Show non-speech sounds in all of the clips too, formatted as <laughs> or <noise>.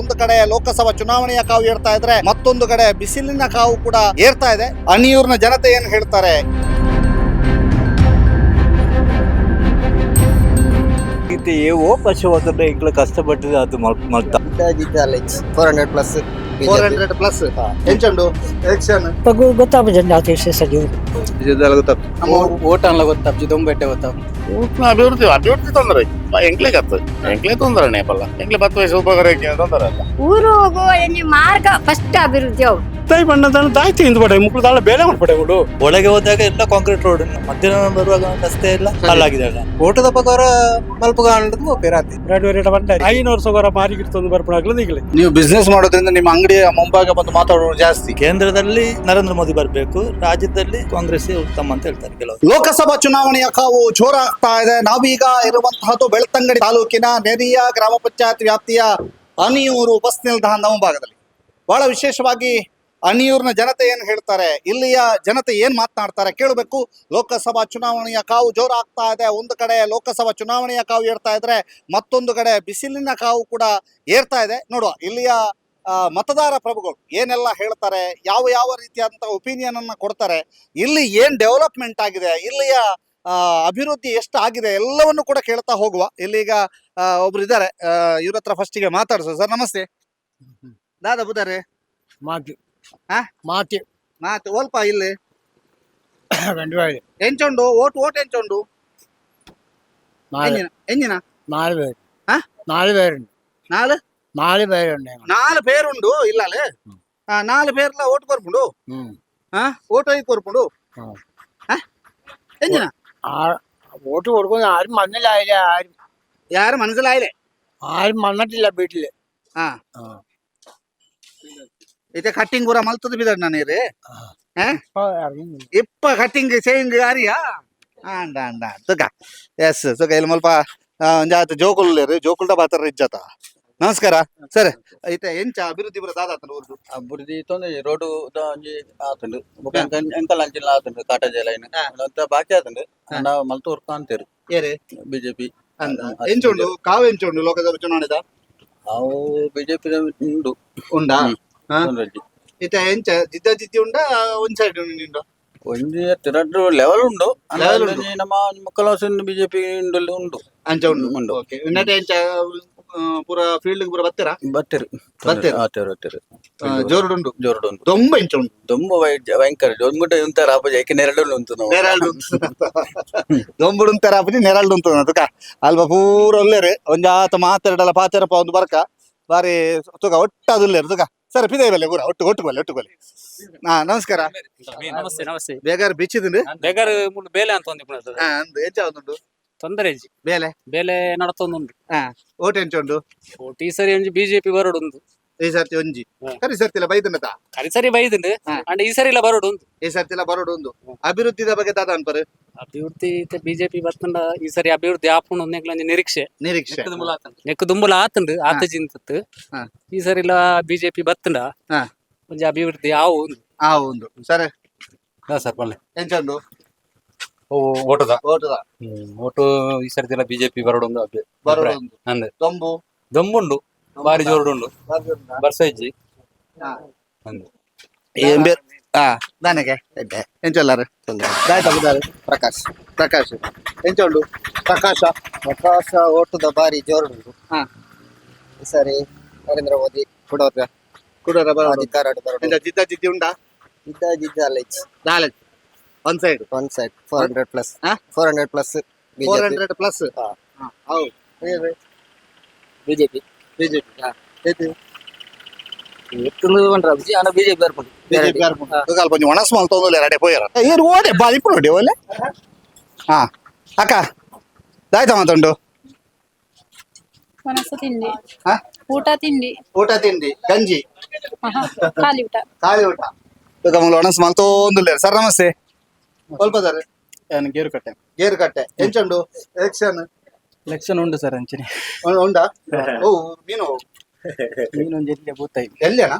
ಒಂದು ಕಡೆ ಲೋಕಸಭಾ ಚುನಾವಣೆಯ ಕಾವು ಏರ್ತಾ ಇದ್ರೆ ಮತ್ತೊಂದು ಕಡೆ ಬಿಸಿಲಿನ ಕಾವು ಕೂಡ ಏರ್ತಾ ಇದೆ. ಅಣಿಯೂರಿನ ಜನತೆ ಏನ್ ಹೇಳ್ತಾರೆ? ಇದು ಏವೋ ಪಶು ಹೋದ್ರೆ ಈಗಲೂ ಕಷ್ಟಪಟ್ಟಿದೆ ಅದು ಮಲ್ತ. Four hundred plus four hundred plus ಎಂಚಂಡು election ಗೊತ್ತಾಗ್ತದೆ ನಾವು ಸರಿ ಓಟ್ ಅನ್ಲ ಗೊತ್ತಾಪ್ಜಿ ದೊಂಬೆಟ್ಟೆ ಗೊತ್ತಾಪ್ ಊಟ್ನ ಅಭಿವೃದ್ಧಿ ಅಭಿವೃದ್ಧಿ ತೊಂದರೆ. ಎಂಕ್ಲೆ ಕತ್ತು ಎಂಕ್ಲೆ ತೊಂದರೆ ನೇಪಲ್ಲ ಎಂಕ್ಲೆ ಬತ್ತು ವಯಸ್ಸು ಉಪಕಾರಕ್ಕೆ ತೊಂದರೆ ಅಲ್ಲ. ಊರು ಹೋಗುವ ಎಣ್ಣೆ ಮಾರ್ಗ ಫಸ್ಟ್ ಅಭಿವೃದ್ಧಿ ಅವು ತೈ ಬಣ್ಣದ ದಾಯ್ತಿ ಇಂದು ಪಡೆ ಮುಕ್ಳು ದಾಳ ಬೇಳೆ ಮಾಡ್ಬೇಡ ಬಿಡು. ಒಳಗೆ ಹೋದಾಗ ಎಲ್ಲ ಕಾಂಕ್ರೀಟ್ ರೋಡ್ ಮಧ್ಯಾಹ್ನ ಬರುವಾಗ ರಸ್ತೆ ಎಲ್ಲ ಹಾಳಾಗಿದೆ ಅಲ್ಲ. ಓಟದ ಪ್ರಕಾರ ಮಲ್ಪ ಕಾಣದು ಪೇರಾತಿ ಎರಡು ಐನೂರು ಬಂಡ. ಐನೂರು ಸೊಗರ ತಂದು ಬರ್ಪಡಾಗ್ಲದ ಈಗಲೇ. ನೀವು ಬಿಸ್ನೆಸ್ ಮಾಡೋದ್ರಿಂದ ನಿಮ್ಮ ಅಂಗಡಿಯ ಮುಂಭಾಗ ಬಂದು ಮಾತಾಡೋರು ಜಾಸ್ತಿ. ಕೇಂದ್ರದಲ್ಲಿ ನರೇಂದ್ರ ಮೋದಿ ಬರಬೇಕು ರಾಜ್ಯದಲ್ಲಿ ಕಾಂಗ್ರೆಸ್ ಉತ್ತಮ ಅಂತ ಹೇಳ್ತಾರೆ ಕೆಲವರು. ಲೋಕಸಭಾ ಚುನಾವಣೆಯ ಕಾವು ಜೋರಾಗ್ತಾ ಇದೆ. ನಾವೀಗ ಇರುವಂತಹದ್ದು ಬೆಳ್ತಂಗಡಿ ತಾಲೂಕಿನ ನೆರಿಯ ಗ್ರಾಮ ಪಂಚಾಯತ್ ವ್ಯಾಪ್ತಿಯ ಅನಿಯೂರು ಬಸ್ ನಿಲ್ದಾಣದ ಮುಂಭಾಗದಲ್ಲಿ. ಬಹಳ ವಿಶೇಷವಾಗಿ ಅನಿಯೂರಿನ ಜನತೆ ಏನ್ ಹೇಳ್ತಾರೆ? ಇಲ್ಲಿಯ ಜನತೆ ಏನ್ ಮಾತನಾಡ್ತಾರೆ? ಕೇಳಬೇಕು. ಲೋಕಸಭಾ ಚುನಾವಣೆಯ ಕಾವು ಜೋರಾಗ್ತಾ ಇದೆ. ಒಂದು ಕಡೆ ಲೋಕಸಭಾ ಚುನಾವಣೆಯ ಕಾವು ಏರ್ತಾ ಇದ್ರೆ ಮತ್ತೊಂದು ಕಡೆ ಬಿಸಿಲಿನ ಕಾವು ಕೂಡ ಏರ್ತಾ ಇದೆ. ನೋಡುವ, ಇಲ್ಲಿಯ ಮತದಾರ ಪ್ರಭುಗಳು ಏನೆಲ್ಲ ಹೇಳ್ತಾರೆ? ಯಾವ ಯಾವ ರೀತಿಯಾದಂತಹ ಒಪಿನಿಯನ್ ಅನ್ನ ಕೊಡ್ತಾರೆ? ಇಲ್ಲಿ ಏನ್ ಡೆವಲಪ್ಮೆಂಟ್ ಆಗಿದೆ? ಇಲ್ಲಿಯ ಅಭಿವೃದ್ಧಿ ಎಷ್ಟು ಆಗಿದೆ ಎಲ್ಲವನ್ನು ಕೂಡ ಕೇಳ್ತಾ ಹೋಗುವ ಇಲ್ಲೀಗ ಆ, ಒಬ್ರು ಇದ್ದಾರೆ ಇವ್ರ ಹತ್ರ ಫಸ್ಟಿಗೆ ಮಾತಾಡ್ಸೋ ಸರ್ ನಮಸ್ತೆ ದಾದಾ ಬುದಾರೆ ಮಾತಿ ಹಾ? ಮಾತಿ ಮಾತು ಓಲ್ಪ ಇಲ್ಲಿ ಗಂಡವಾಳಿ ಎಂಚುಂಡು ಓಟ್ ಓಟ್ ಎಂಚುಂಡು നാല് ಎಂಜಿನ ಎಂಜಿನ നാല് പേര് ആ? നാല് പേരുണ്ട് നാല് നാല് പേരുണ്ട് ഞങ്ങൾ ನಾಲ್ ಪೇರುಂಡು ಇಲ್ಲಲೆ ಆ, ನಾಲ್ ಪೇರ್ಲ ಓಟ್ ಕೊರ್ಪುಂಡು ഉം. ಹಾ ಓಟ್ ಹೋಗಿ ಕೊರ್ಪುಂಡು ആ. ಹಾ? ಎಂಜಿನ ആ വോട്ട് കൊടുക്കുന്ന ആരും വന്നില്ലായില്ല ആരും ಯಾರು ಮನಸ್ಸಿಲಾಯಿಲೆ ആരും വന്നിട്ടില്ല വീട്ടില് ಹಾ ആ. ಇತ್ತೆ ಕಟ್ಟಿಂಗ್ ಪೂರ ಮಲ್ತದ ಬಿದ ನಾನೇರಿ ഇപ്പൊ ഇറങ്ങുന്നില്ല ಇಪ್ಪ ಕಟ್ಟಿಂಗ್ ಸೇಯಿಂಗ್ ಯಾರಿಯಾ ಅಂಡ ಅಂಡ ತುಕ ಎಸ್ ತುಕ ಇಲ್ಲಿ ಮಲ್ಪ ಒಂಜಾತ ಜೋಕುಲ್ಲೇರು ಜೋಕುಲ್ದ ಬಾತರ ಇಜ್ಜತ ನಮಸ್ಕಾರ. ಸರ್ ಐತೆ ಎಂಚ ಅಭಿವೃದ್ಧಿ ಬರ ದಾದಾತನ ಊರ್ದು? ಅಭಿವೃದ್ಧಿ ತೊಂದ್ರೆ ರೋಡು ಒಂಜಿ ಆತುಂಡು ಎಂಕಲ್ ಅಂಚಿಲ್ಲ ಆತುಂಡು ಕಾಟೇಜ್ ಲೈನ್ ಅಂತ ಬಾಕಿ ಆತುಂಡು ನಾವು ಮಲ್ತು ವರ್ಕ ಅಂತೇರು ಏರಿ ಬಿಜೆಪಿ. ಅಂದ. ಎಂಚುಂಡು ಕಾವು ಎಂಚುಂಡು ಲೋಕಸಭಾ ಚುನಾವಣೆದ ನಾವು ಬಿಜೆಪಿ ಉಂಡು. ಉಂಡಾ? ಹಾ? ತೊಂದ್ರೆಜ್ಜಿ. ಇತ್ತೆ ಎಂಚ ಜಿದ್ದ ಜಿದ್ದಿ ಉಂಡ? ಒಂದ್ ಸೈಡ್ ನಿಂಡು ಒಂಜಿ ಎರಡು ಲೆವೆಲ್ ಉಂಡು. Level ಉಂಡು. ಒಂಜಿ ನಮ್ಮ ಮಕ್ಕಳ ಬಿಜೆಪಿ ಉಂಡು ಉಂಡು. ಅಂಚ ಉಂಡು. ಉಂಡು. ಓಕೆ ಇನ್ನಟೆ ಎಂಚ ಆ, ಪೂರ ಫೀಲ್ಡ್ ಪೂರ ಬತ್ತೀರಾ ಬತ್ತೇರು ಬತ್ತೇರು. ಆತೇರು ಆತೇರು ಜೋರುಡುಂಡು ಜೋರುಡು ಉಂಟು? ದೊಂಬ ಇಂಚ ಉಂಡು ತುಂಬ ವೈ- ಭಯಂಕರ. ಒಂದ್ಗುಟ ಉಂತಾರ ಅಪ್ಪ ಏಕೆ ನೆರಳು ಉಂಟು ನಾವು? ನೆರಳು ದೊಂಬುಡು ಉಂತಾರ ಅಪ್ಪಜಿ ನೆರಳು ಉಂಟು ಅದಕ್ಕ ಅಲ್ಪ ಪೂರ ಒಲ್ಲೇರು ಒಂಜಾತ ಮಾತಾಡಲ್ಲ ಪಾತೆರಪ್ಪ ಒಂದು ಬರ್ಕ. ಬಾರಿ ತುಗ ಒಟ್ಟ ಅದುಲ್ಲೇರು ತುಕ. ಸರ್ ಪಿದೆ ಬಲ್ಲೆ ಪೂರ ಒಟ್ಟು ಒಟ್ಟು ಬಲ್ಲೆ ಒಟ್ಟು ಬಲ್ಲೆ ಹಾ ನಮಸ್ಕಾರ. ನಮಸ್ತೆ ನಮಸ್ತೆ. ಬೇಗಾರ ಬಿಚ್ಚಿದಿಂಡು ಬೇಗಾರ ಬೇಲೆ ಅಂತ ಒಂದು ಎಂಚ ಉಂಟು? ತೊಂದರೆ ಇಜ್ಜಿ ಬೇಲೆ? ಬೇಲೆ ನಡತೊಂದುಂಡು ಹಾ ಓಟ್ ಎಂಚ ಉಂಡು ಒಟ್ಟು ಈ ಸರಿ ಒಂಜಿ ಬಿಜೆಪಿ ಬರೋಡು ಉಂದು ಈ ಸರ್ತಿ ಒಂಜಿ. ಹಾ. ಕರಿ ಸರ್ತಿಲ ಬೈದನತ ಕರಿ ಸರಿ ಬೈದುಂಡು ಹಾ. ಅಂಡ್ ಈ ಸರಿ ಇಲ್ಲ ಬರೋಡು ಉಂದು ಈ ಸರ್ತಿಲ ಬರೋಡು ಒಂದು ಅಭಿವೃದ್ಧಿದ ಬಗ್ಗೆ ದಾದ ಅನ್ಪರು? ಅಭಿವೃದ್ಧಿ ಬಿಜೆಪಿ ಬರ್ತಂಡ ಈ ಸರಿ ಅಭಿವೃದ್ಧಿ ಆಪುಂಡು ಒಂದ್ ಒಂಜಿ ನಿರೀಕ್ಷೆ. ನಿರೀಕ್ಷೆ. ನೆಕ್ ದುಂಬುಲ ಆತುಂಡು. ಆತ ಜಿಂತತ್ ಹಾ. ಈ ಸರಿ ಇಲ್ಲ ಬಿಜೆಪಿ ಬತ್ತುಂಡ ಹಾ. ಒಂಜಿ ಅಭಿವೃದ್ಧಿ ಆವು ಉಂದು ಆ ಒಂದು ಸರಿ. ಸರ್ ಪಲ್ಲೆ ಎಂಚ ಉಂಡು ಓಟದ? ಓಟದ. ಓಟು ಈ ಸರಿ ಇಲ್ಲ ಬಿಜೆಪಿ ಬರೋಡು ಒಂದು ಬರೋಡು ಒಂದು ಅಂದೆ ದೊಂಬು. ದೊಂಬುಂಡು ಬಾರಿ ಜೋರುಡು? ಬರ್ಸೈಜಿ ಹಾ. ಅಂದೆ ಏನ್ ಬೇರೆ ಹಾ ನನಗೆ. ಎಂಚಲ್ಲಾರು ದಾಯ್ತಾ ಬುದಾರು. ಪ್ರಕಾಶ್. ಪ್ರಕಾಶ್. ಎಂಚ ಉಂಡು? ಪ್ರಕಾಶ. ಪ್ರಕಾಶ ಓಟದ ಬಾರಿ ಜೋರುಂಟು ಹಾ. ಈ ಸಾರಿ ನರೇಂದ್ರ ಮೋದಿ ಕುಡೋರ ಕುಡೋರ ಬರೋಡು. ಅಧಿಕಾರ ಜಿದ್ದ ಜಿದ್ದಿ ಉಂಡಾ ಜಿದ್ದ ಜಿದ್ದ ಅಲ್ಲ ನಾಲ್ಕು one side one side four hundred plus ಹಾ? Four hundred plus four hundred plus ಹಾ. ಹೌದು ಬಿಜೆಪಿ ಬಿಜೆಪಿ ಎತ್ತುಂದು ಬಂದ್ರ ಬಿಜಿ ಅಣ್ಣ ಬಿಜೆಪಿ ಬರ್ಕೊಂಡು ಬಿಜೆಪಿ ತುಗಾಲ್ ಪಂಜಿ ಒಣಸ್ ಮಲ್ ತೊಂದು ರೆಡೆ ಪೋಯರ ಏರ್ ಓಡೆ ಬಾರಿ ನೋಡಿ ಒಲೆ ಹಾ ಅಕ್ಕ ದಾಯ್ತಾ ಮಾತುಂಡು ಮನಸ್ಸು ತಿಂಡಿ ಹಾ? ಊಟ ತಿಂಡಿ ಊಟ ತಿಂಡಿ ಗಂಜಿ ಆಹಾ, ಖಾಲಿ ಊಟ ಖಾಲಿ ಊಟ ತುಗಮಲ್ ಒಣಸ್ ಮಲ್ ತೊಂದು ಸರ್ ನಮಸ್ತೆ ಸ್ವಲ್ಪ ಸರ್ ಗೇರು ಕಟ್ಟೆ ಗೇರು ಕಟ್ಟೆ ಎಂಚುಂಡು ಎಲೆಕ್ಷನ್ ಎಲೆಕ್ಷನ್ ಉಂಡು ಸರ್ ಅಂಚನೆ. ಉಂಡಾ ಓ ಮೀನು. ಒಂದು ಎಲ್ಲಿ ಬೂತಾಯಿ ಎಲ್ಲೇನಾ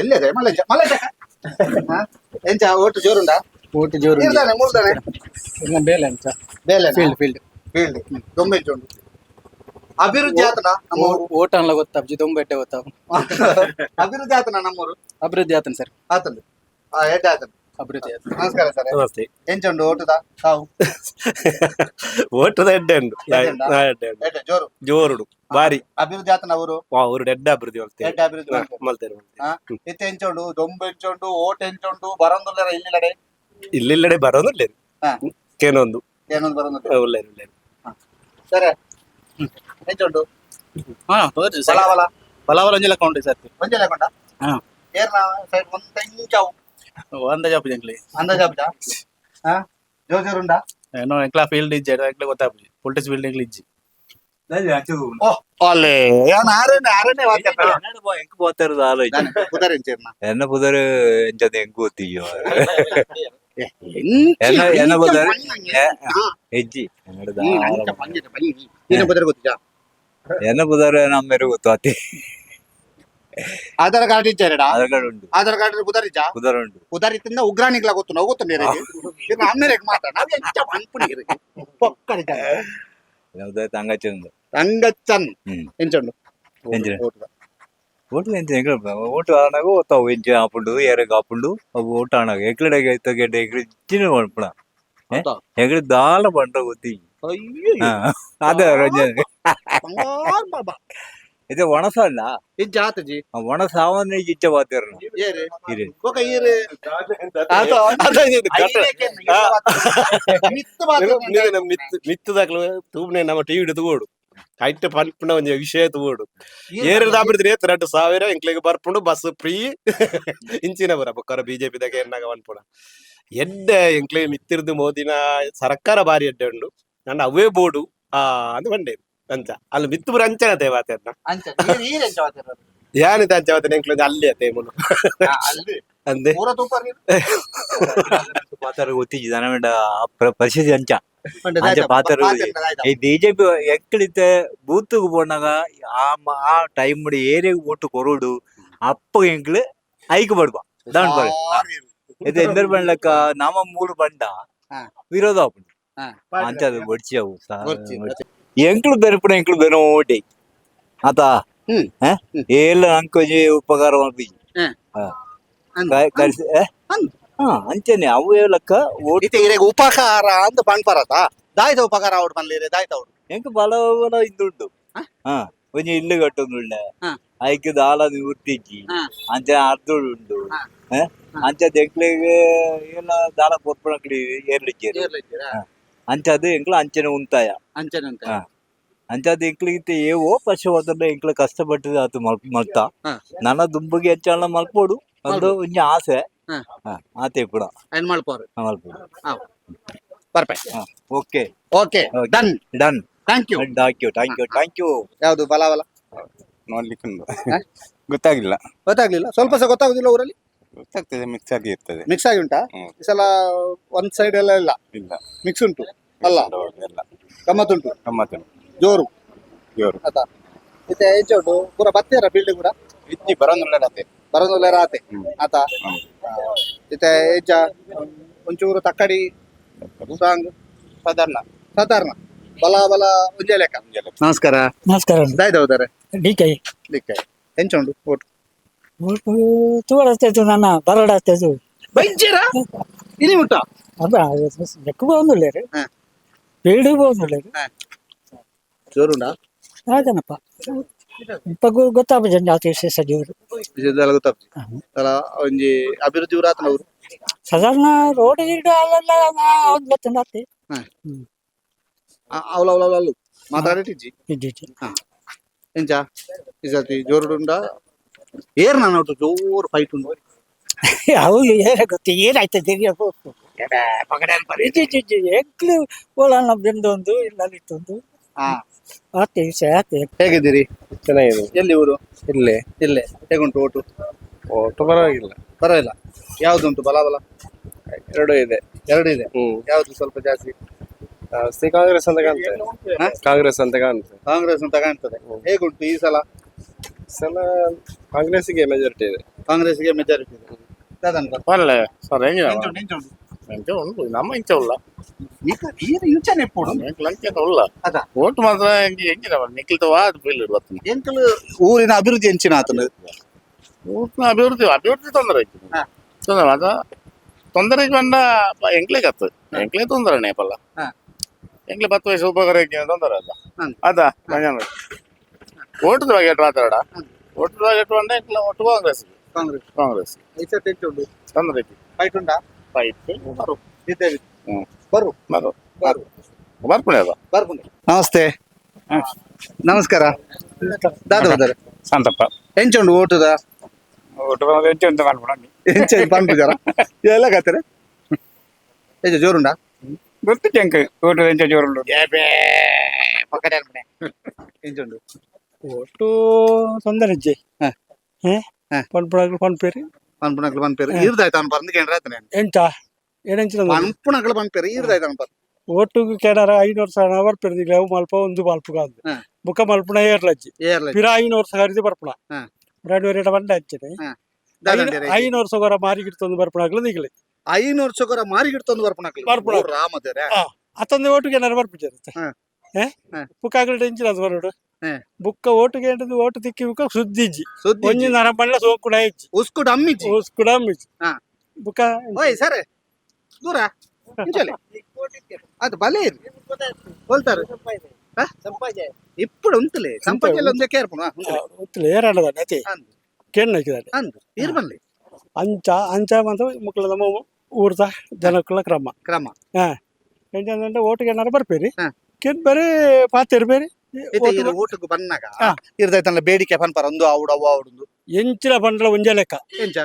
ಎಲ್ಲಿದೆ ಮಲೆ ಮಲೆ ಎಂಚ ಓಟು ಜೋರುಂಡಾ ಓಟು ಜೋರು ಮೂರ್ದಾನೆ ಮೂರ್ದಾನೆ ಬೇಲೆ ಅಂತ. ಬೇಲೆ ಫೀಲ್ಡ್ ಫೀಲ್ಡ್ ಫೀಲ್ಡ್ ದೊಂಬೆ ಎಂಚುಂಡು ಅಭಿವೃದ್ಧಿ ಆತನ ನಮ್ಮೂರು ಓಟ್ ಅನ್ಲ ಗೊತ್ತಾಪ್ಜಿ ದೊಂಬೆಟ್ಟೆ ಗೊತ್ತಾಪ್ <laughs> ಅಭಿವೃದ್ಧಿ ಆತನ ನಮ್ಮೂರು ಅಭಿವೃದ್ಧಿ ಆತನ ಸರ್. ಆತನ ಆ ಎಡ್ಡೆ ಆತನ ಅಭಿವೃದ್ಧಿ ನಮಸ್ಕಾರ ಸರ್. ನಮಸ್ತೆ. ಎಂಚುಂಡು ಓಟದ? ತಾವು. ಓಟದ ಎಡ್ಡೆ ಉಂಡು ಎಡ್ಡೆ ಉಂಡಾ? ಎಡ್ಡೆ ಉಂಡು ಎಡ್ಡೆ ಜೋರು. ಜೋರುಡು. ಬಾರಿ ಅಭಿವೃದ್ಧಿ ಆತನ ಅವರು ಅಭಿವೃದ್ಧಿ ಮಾಡ್ತೇವೆ. ಎಡ್ಡೆ ಅಭಿವೃದ್ಧಿ. ಮಲ್ತೇವೆ ಹಾ? ಇತ್ತೆ ಎಂಚುಂಡು ದೊಂಬು ಎಂಚುಂಡು ಓಟ್ ಎಂಚುಂಡು ಬರಂದುಲ್ಲರ ಇಲ್ಲಿಲ್ಲಡೆ? ಇಲ್ಲಿಲ್ಲಡೆ ಬರೋದಿಲ್ಲ ಹಾ. ಏನೊಂದು ಏನೊಂದು ಬರಂದುಲ್ಲ ಒಳ್ಳೆ ಒಳ್ಳೆ ಸರ್ ಎಂಚುಂಡು? ಹಾ ಬಲ ಸರ್. ಒಂಜೆ ಹಾ. ಏರ್ನ? ಸೈಡ್ ಒಂದು ತೆಂಚಾವು వంద చేపండి వంద చేప జోరు జోరుండా నేను ఎంకలా ఫీల్డ్ ఇచ్చి ఎంకలా కొత్త పొలిటిక్స్ ఫీల్డ్ ఎంకలు ఇచ్చి എന്നെ പുതർ എന്റെ എങ്ക് കൊത്തിക്കോ എന്നെ പുതർ എജ്ജി എന്നെ പുതർ എന്നെ പുതർ നമ്മര് കൊത്താത്തി కుదరు ఎంచది ఎంకు తీయో ಎನ್ನ ಎನ್ನ ಬದಲು ಹೆಜ್ಜಿ ನೀನು ಬದರ್ ಗೊತ್ತಿಜಾ ಎನ್ನ ಬುದಾರ ನಮ್ಮೆರು ಗೊತ್ತಾತಿ ಆಧಾರ್ ಕಾರ್ಡ್ ಇಚ್ಚಾರಡ ಅದರ ಉಂಟು ಆಧಾರ್ ಕಾರ್ಡ್ ಬುದರ್ ಇಜ್ಜಾ ಕುದರ ಉಂಟು ಬುದರ್ ಇತ್ತಿಂದ ಉಗ್ರಾಣಿಗ್ಲ ಗೊತ್ತು ನಾವು ಗೊತ್ತು ನೀರಿಗೆ ಇನ್ನು ಅಮ್ಮೇರೆಗೆ ಮಾತ್ರ ನಾವು ಎಂಚ ಅನ್ಪುಣಿಗೆ ಪೊಕ್ಕಡಿತ ಯಾವ್ದು ತಂಗಚ್ಚಂದು ರಂಗಚ್ಚನ್ ಹ್ಮ್ ಎಂಚುಂಡು ಎಂಚು? ಓಟುದ. ఓటు ఎంత ఎక్కడ ఓటు ఆనగా పోతావు ఇంచు ఆపుండు ఏరే కాపుండు అవి ఓటు ఆనగా ఎక్కడ ఎక్కడ ఎక్కడ ఇచ్చిన పంపడ ಹೌದಾ? ఎక్కడ దాల పంట కొద్ది ಅಯ್ಯೋ అదే రంజన్ ಬಂಗಾರ್ ಇದು ಒಣಸಲ್ಲ ಇದು ಜಾತ ಜಿ ಒಣಸ ಅವನ ಇಜ್ಜವಾತಿರ್ನ ಇರಿ ಬೊಕ ಇರಿ ಆತ ಆತ ಇದು ಮಿತ್ತು ಮಾತ್ರ ಮಿತ್ತು ದಾಖಲೆ ತೂಬ್ನೆ ನಮ್ಮ ಟಿವಿ ಹಿಡಿದು ಓಡು ಕೈಟ್ ಪಂಪಣ ಒಂಜಿ ವಿಷಯ ತೂಡು ಏರಿದ ಬಿಡ್ದ್ರೆ ಎರಡು ಸಾವಿರ ಇಂಕ್ಲಿಗೆ ಬರ್ಪುಂಡು ಬಸ್ ಫ್ರೀ. ಇಂಚಿನ ಬರ ಬೊಕ್ಕರ ಬಿಜೆಪಿ ದಾಗ ಏನಾಗ ಅನ್ಪುಣ ಎಡ್ಡೆ ಇಂಕ್ಲಿಗೆ ಮಿತ್ತಿರ್ದು ಮೋದಿನ ಸರ್ಕಾರ ಬಾರಿ ಎಡ್ಡೆ ಉಂಡು. ನಂಡ ಅವೇ ಬೋಡು. ಆ ಅಂದ್ ಬಂಡೇನು ಅಂಚ. ಅಲ್ಲಿ ಮಿತ್ತು ಪೂರ ಅಂಚನ ತೇವ ಆತೇನ ಅಂಚ. ನೀರ್ ನೀರ್ ಅಂಚ ಮಾತಾಡೋದು ಯಾನಿತ ಅಂಚ ಅವತ್ತೆ ನೆಂಕ್ಲು ಅಲ್ಲಿ ಅತ್ತೆ ಮುನು ಅಲ್ಲಿ? ಅಂದೆ. ಪೂರ ತುಪ್ಪ ಪಾತರು ಗೊತ್ತಿಜ್ಜಿ ದನಮಂಡ ಪರಿಸ್ಥಿತಿ ಅಂಚ. ಅಂಚ ಪಾತರು ಈ ಬಿಜೆಪಿ ಎಕ್ಕಳಿತೆ ಬೂತ್ಗೆ ಪೋನಾಗ ಆ ಆ ಟೈಮ್ ಏರಿಯಾಗ ಓಟು ಕೊರೋಡು ಅಪ್ಪ ಎಂಕ್ಲು ಐಕ್ ಬಡ್ಕ. ದಾಂಡ್ ಬರ ಇದು ಎಂದರ್ ಬಂಡ್ಲಕ್ಕ ನಾಮ ಮೂರು ಬಂಡ. ವಿರೋಧ ಅಂಚ ಅದು ಬಡ್ಚಿ ಅವು. ಎಂಕ್ಲು ಬೆರಪುಣ ಎಂಕ್ಲು ಬೆನೋಟಿ ಆತ? ಎಲ್ಲ ಅಂಕೋಜಿ ಉಪಕಾರ. ಹಾ. ಅಂಚನೆ ಅವು ಹೇಳಕ್ಕ ಇರೆಗ್ ಉಪಕಾರ ಅಂತ ಪಣ್ಪರತ ದಾಯ್ತ ಉಪಕಾರ ಅವ್ರು ಮನ್ಲಿರೆ ದಾಯ್ತ ಅವ್ರು. ಎಂಕ್ ಬಲ ಬಲ ಇದ್ದುಂಟು ಹಾ ಒಂಜಿ ಇಲ್ಲು ಕಟ್ಟೊಂದು. ಐಕ್ ದಾಲ ಹಾ. ಅಂಚ ಅರ್ಧುಡು? ಅಂಚ ದೆಕ್ಲೆಗೆ ಎಲ್ಲ ದಾಲ ಕೊರ್ಪಣಕ್ಲಿ ಏರ್ಲಿಕ್ಕೇರು. ಅಂಚದು ಎಂಕ್ಲ ಅಂಚನೆ ಉಂತಾಯ. ಅಂಚನೆ ಅಂತ ಹಾ. ಏ ಓ ಪಶ್ ಪಶ ಹೋದ್ರೆ అది ಕಷ್ಟಪಟ್ಟದ ಆತು ಮಲ್ ಮಲ್ತ. ಹಾ. ನನ್ನ ದುಂಬಗೆ ಹೆಚ್ಚಳ ಮಲ್ಪೋಡು. ಅದು ಒಂಜಿ ಆಸೆ. ಆತೆ ಕೂಡ. ಏನ್ ಮಾಡ್ಕೋರು ಮಲ್ಪೋಡು. Perfect. Okay. Okay done. Done. Thank you. Thank you thank you thank you. ಯಾವ್ದು ಬಲ ನೋಡ್ಲಿಕ್ಕೆ ಗೊತ್ತಾಗ್ಲಿಲ್ಲ. ಗೊತ್ತಾಗಿಲ್ಲ ಗೊತ್ತಾಗ್ಲಿಲ್ಲ. ಸ್ವಲ್ಪ ಸಹ ಗೊತ್ತಾಗುದಿಲ್ಲ ಊರಲ್ಲಿ? ಗೊತ್ತಾಗ್ತದೆ ಮಿಕ್ಸ್ ಆಗಿ ಇರ್ತದೆ. ಮಿಕ್ಸ್ ಆಗಿ ಉಂಟಾ. ಈ ಸಲ ಒಂದ್ ಸೈಡ್ ಎಲ್ಲ ಇಲ್ಲ? ಇಲ್ಲ. ಮಿಕ್ಸ್ ಉಂಟು? ಅಲ್ಲ? ಎಲ್ಲ. ಗಮ್ಮತ್ತುಂಟು? ಗಮ್ಮತ್ತು ಜೋರು? ಜೋರು. ಆತ ಮತ್ತೆ ಹೆಚ್ಚು ಉಂಟು ಪೂರ ಬತ್ತೀರ ಬಿಲ್ಡಿಂಗ್ ಕೂಡ ಇಜ್ಜಿ ಬರೋದಿಲ್ಲ ಬರೋದಿಲ್ಲ ರಾತೆ ಹ್ಮ್. ಆತ? ಮತ್ತೆ ಹೆಚ್ಚ ಒಂಚೂರು ತಕ್ಕಡಿ ಸಾಂಗ್? ಸಾಧಾರಣ. ಸಾಧಾರಣ. ಬಲ ಬಲ ಒಂಜೆ ಲೆಕ್ಕ. ನಮಸ್ಕಾರ. ನಮಸ್ಕಾರ. ದಾಯ್ದ ಹೋದರೆ ಡಿ ಕೈ. ಹೆಂಚು ಎಂಚುಂಡು ಓಟು ತೋಡ ಆಗ್ತೈತು ನನ್ನ ಬರಡ ಆಗ್ತೈತು ಬೈಂಚರ ಇಲ್ಲಿ ಮುಟ್ಟ ಅದ ನೆಕ್ಕು ಬಂದಿಲ್ಲ ರೀ ಬೇಡ ಬಂದಿಲ್ಲ ರೀ ಜೋರುಂಡ ಹಾಗೇನಪ್ಪ ಇಪ್ಪ ಗೊತ್ತಾಪ ಜನ ಆತ ವಿಶೇಷ ದೇವರು ವಿಶೇಷದಲ್ಲ ಗೊತ್ತಾಪ ಅಲ್ಲ ಒಂಜಿ ಅಭಿವೃದ್ಧಿ ಊರ ಆತನವರು ಸಾಧಾರಣ ರೋಡ್ ಗಿಡ ಅಲ್ಲೆಲ್ಲ ಅವ್ನು ಗೊತ್ತಿಲ್ಲ ಆತಿ ಅವಲ ಅವಲ ಅವಲ ಮಾತಾಡಿಟ್ಟಿಜ್ಜಿ ಇಜ್ಜಿ ಎಂಚ ಈ ಸತಿ ಜೋರುಡುಂಡ ಏರ್ ನಾನು ಒಟ್ಟು ಜೋರ್ ಫೈಟ್ ಉಂಟು. ಅವ್ರು ಏನೇ ಗೊತ್ತು ಏನಾಯ್ತು ತಿರ್ಗಿ ಎಗ್ಲು ಓಳನ್ನ ಬೆಂದೊಂದು ಇಲ್ಲಲ್ಲಿತ್ತೊಂದು ಹಾ. ಆತ ವಿಷಯ ಆತ ಹೇಗಿದ್ದೀರಿ? ಚೆನ್ನಾಗಿದೆ ಎಲ್ಲಿ ಊರು? ಇಲ್ಲೇ. ಇಲ್ಲೇ. ಹೇಗುಂಟು ಓಟು? ಓಟು ಪರವಾಗಿಲ್ಲ. ಪರವಾಗಿಲ್ಲ. ಯಾವ್ದುಂಟು ಬಲ ಬಲ ಎರಡು ಇದೆ. ಎರಡು ಇದೆ? ಹ್ಮ್. ಯಾವ್ದು ಸ್ವಲ್ಪ ಜಾಸ್ತಿ? ಜಾಸ್ತಿ ಕಾಂಗ್ರೆಸ್ ಅಂತ ಕಾಣ್ತದೆ. ಹಾ? ಕಾಂಗ್ರೆಸ್ ಅಂತ ಕಾಣ್ತದೆ. ಕಾಂಗ್ರೆಸ್ ಅಂತ ಕಾಣ್ತದೆ. ಹೇಗುಂಟು ಈ ಸಲ? ಸಲ ಕಾಂಗ್ರೆಸ್ಗೆ ಮೆಜಾರಿಟಿ ಇದೆ. ಕಾಂಗ್ರೆಸ್ಗೆ ಮೆಜಾರಿಟಿ ಇದೆ. ದಾದನ್ ಬರ್. ಒಳ್ಳೆ ಸರ್ ಹೆಂಗೆ ಎಂಚುಂಟು ಉಂಟು. ನಮ್ಮ ಇಂಚ ಉಲ್ಲ ಈಗ ಈರು ಇಂಚನೆ ಎಪ್ಪುಡು ಎಂಕ್ಲ ಅಂಚೆ ಉಲ್ಲ ಅದ. ಓಟ್ ಮಾತ್ರ ಎಂಕಿನ ನಿಖಿಲ್ತ ವಾತ್ ಬೀಳು ಬರ್ತದೆ ಎಂಕಲ್ ಊರಿನ ಅಭಿವೃದ್ಧಿ ಹೆಂಚಿನ ಊರಿನ ಊಟ್ನ ಅಭಿವೃದ್ಧಿ ಅಭಿವೃದ್ಧಿ ತೊಂದರೆ ಐತಿ ಹಾ. ತೊಂದರೆ ಅದ ತೊಂದರೆ ಬಂದ ಎಂಕ್ಲೆ ಕತ್ತು ಎಂಕ್ಲೆ ತೊಂದರೆ ನೇಪಲ್ಲ ಹಾ. ಎಂಕ್ಲೆ ಪತ್ತು ವಯಸ್ಸು ಉಪಕಾರ ತೊಂದರೆ ಅಲ್ಲ ಹ್ಮ್. ಅದ ಓಟದ ಬಗ್ಗೆ ಎಟ್ಟು ಮಾತಾಡ ಓಟದ ಬಗ್ಗೆ ಎಟ್ಟು ಬಂದ? ಎಂಕ್ಲ ಒಟ್ಟು ಕಾಂಗ್ರೆಸ್. ಕಾಂಗ್ರೆಸ್. ಕಾಂಗ್ರೆಸ್ ಈ ಸರ್ತಿ ಹೆಚ್ಚುಂಡು ತೊಂದರೆ ಐತಿ. ಫೈಟ್ ಉಂಡಾ ಫೈಟ್ ಬರು. ಇದ್ದೇವೆ ಹ್ಮ್. ಬರು. ಬರು. ಬರು. ಬರ್ಪಣೆ ಅದ. ಬರ್ಬುಂಡೆ ನಮಸ್ತೆ. ನಮಸ್ಕಾರ. ದಾದ ಹೋದರೆ? ಸಂತಪ್ಪ ಎಂಚುಂಡು ಓಟದ? ಒಟ್ಟು ಎಂಟು ಅಂತ ಮಾಡ್ಬಿಡಿ ಎಂಚ ಪಂಪುಜಾರ ಎಲ್ಲ ಕತ್ತಾರೆ ಏಜ ಜೋರುಂಡಾ ಗೊತ್ತು ಚೆಂಕ್ ಒಟ್ಟು ಎಂಟು ಜೋರುಂಡು ಎಂಚುಂಡು ಒಟ್ಟು ತೊಂದರೆ ಇಜ್ಜೆ. ಹ. ಹೇ. ಪನ್ಪುಣಗಳು ಪನ್ಪೇರಿ ಪನ್ಪುಣಕ್ಲು ಪನ್ಪೇರು ಈರ್ದಾಯ್ತು ಅನ್ ಪರ್ಂದು ಕೇಂದ್ರ ಆಯ್ತಾನೆ? ಎಂಟ ಏನೆಂಚ ಪನ್ಪುಣಕ್ಲು ಪನ್ಪೇರು ಈರ್ದಾಯ್ತು ಅನ್ ಪರ್. ಒಟ್ಟು ಕೇಳಾರ ಐನೂರು ಸಾವಿರ ಬರ್ಪೇರಿ. ಅವು ಮಲ್ಪ ಒಂದು ಮಲ್ಪುಗ ಹ. ಬುಕ್ಕ ಮಲ್ಪುಣ ಏರ್ಲಜ್ಜಿ ಪಿರ ಐನೂರು ಸಾವಿರ ಬರ್ಪುಣ. ಎರಡು ರೇಟ ಬಂಡ ಹಚ್ಚಿದೆ. ಐನೂರು ಸಾವಿರ ಮಾರಿಗಿಡ್ತೊಂದು ಬರ್ಪುಣಗಳು ನಿಗಲಿ ಐನೂರು ಚೊಕರ ಮಾರಿಗಿಡ್ತೊಂದು ಬರ್ಪುಣಕ್ಲು ಬರ್ಪುಣ. ಅತ್ತೊಂದು ಏನಾರು. ಬುಕ್ಕಾಗಲಿ ಟೆನ್ಷನ್ ಅದು ಬರೋಡು ಹ. ಬುಕ್ಕ ಓಟುಗೆ ಎಂಟದು ಓಟು ತಿಕ್ಕಿ ಬುಕ್ಕ ಸುದ್ದಿಜ್ಜಿ ಸುದ್ದಿ ಒಂಜಿ ನರ ಬಂಡ್ಲ ಸೋಕುಡ ಹೆಚ್ಚಿ ಉಸ್ಕು ಡಮ್ಮಿಜಿ ಕೂಡ ಅಮ್ಮಿಜಿ ಹ. ಬುಕ್ಕ ಓಯ್ ಸರ್ ದೂರ ಇಂಚಲೆ ಅದು ಬಲೆ ಇರು ಹೋಲ್ತಾರೆ ಹ? ఇప్పుడు ఉంటలే సంపాజలు ఉందే కేర్పునా ಗೊತ್ತಿಲ್ಲ ಏರಾಡದ ನತಿ ಅಂದು ಕೇಳ್ ಹಾಕಿದಾರೆ ಅಂದು ಇರ್ಬನ್ಲಿ ಅಂಚ ಅಂಚ ಬಂದು ಮುಕ್ಕಳ ನಮ್ಮ ಊರ್ದ ಜನಕ್ಕಳ ಕ್ರಮ ಕ್ರಮ ಎಂಟಂದ್ರೆ ಓಟಿಗೆ ಏನಾರು ಬರ್ಪೇರಿ ಹ. ಕೆನ್ ಬೇರೆ ಪಾತೇರಿ ಬೇರೆ ಇತ್ತೆ ಇರು ಊಟಕ್ಕೆ ಬನ್ನಾಗ ಹಾ. ಇರ್ದೈತಲ್ಲ ಬೇಡಿಕೆ ಪನ್ಪರ ಒಂದು ಆವುಡು ಅವು ಆವುಡು ಎಂಚಿನ ಬಂಡ್ಲ ಒಂಜೆ ಲೆಕ್ಕ ಎಂಚ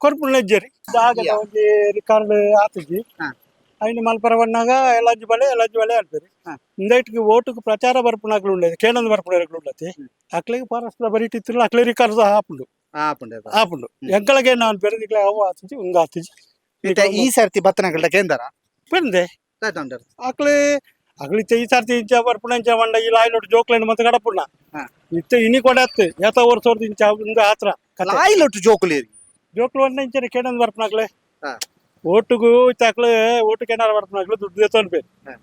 ಕೊರ್ಪುಳ ನೆಜ್ಜರಿ ಜಾಗದ ಒಂದು ರಿಕಾರ್ಡ್ ಆತಜಿ ಹ. అయిన మలపర పడినాక ఎలాంటి బలే ఎలాంటి బలే అంటారు ಹ. ఇందటికి ఓటుకు ప్రచార బరపునాకులు ఉండేది కేంద్ర బరపునాకులు ఉండేది అట్లకి పరస్పర బరిటిత్తులు అట్లే రికార్డు ఆపుండు ಆಪುಂಡೆ ఆపుండు ఎంకలకే నా పేరు ఇట్లా అవ్వ ఆతిచి ఉంగ ఆతిచి ಇತ್ತೆ ಈ ಸರ್ತಿ ಬತ್ತನಗಳ್ದ ಕೇಂದ್ರ పెందే ಕಾಯ್ತೊಂಡರು अगली इसार तीनच्या वर पुण्यांच्या वंडा ही लायलोट जोकलेन मत गडा पुन्हा ಇತ್ತೆ ಇನಿ ಕೊಡತ್ತೆ ಯಾತ ವರ್ಷೋರ್ ಇಂಚ ಒಂದು ಆತ್ರ ಲಾಯ್ಲೊಟ್ಟು ಜೋಕುಲೇರಿ ಜೋಕುಲು ಒಂದ ಇಂಚನೆ ಕೇಡನ್ ಬರ್ಪನಾಗ್ಲೆ ಓಟುಗು ಇತ್ತಾಕ್ಲೆ ಓಟು ಕೆನಾರ ಬರ್ಪನಾಗ್ಲೆ ದುಡ್ಡು ದೇತೋನ್ ಬೇರೆ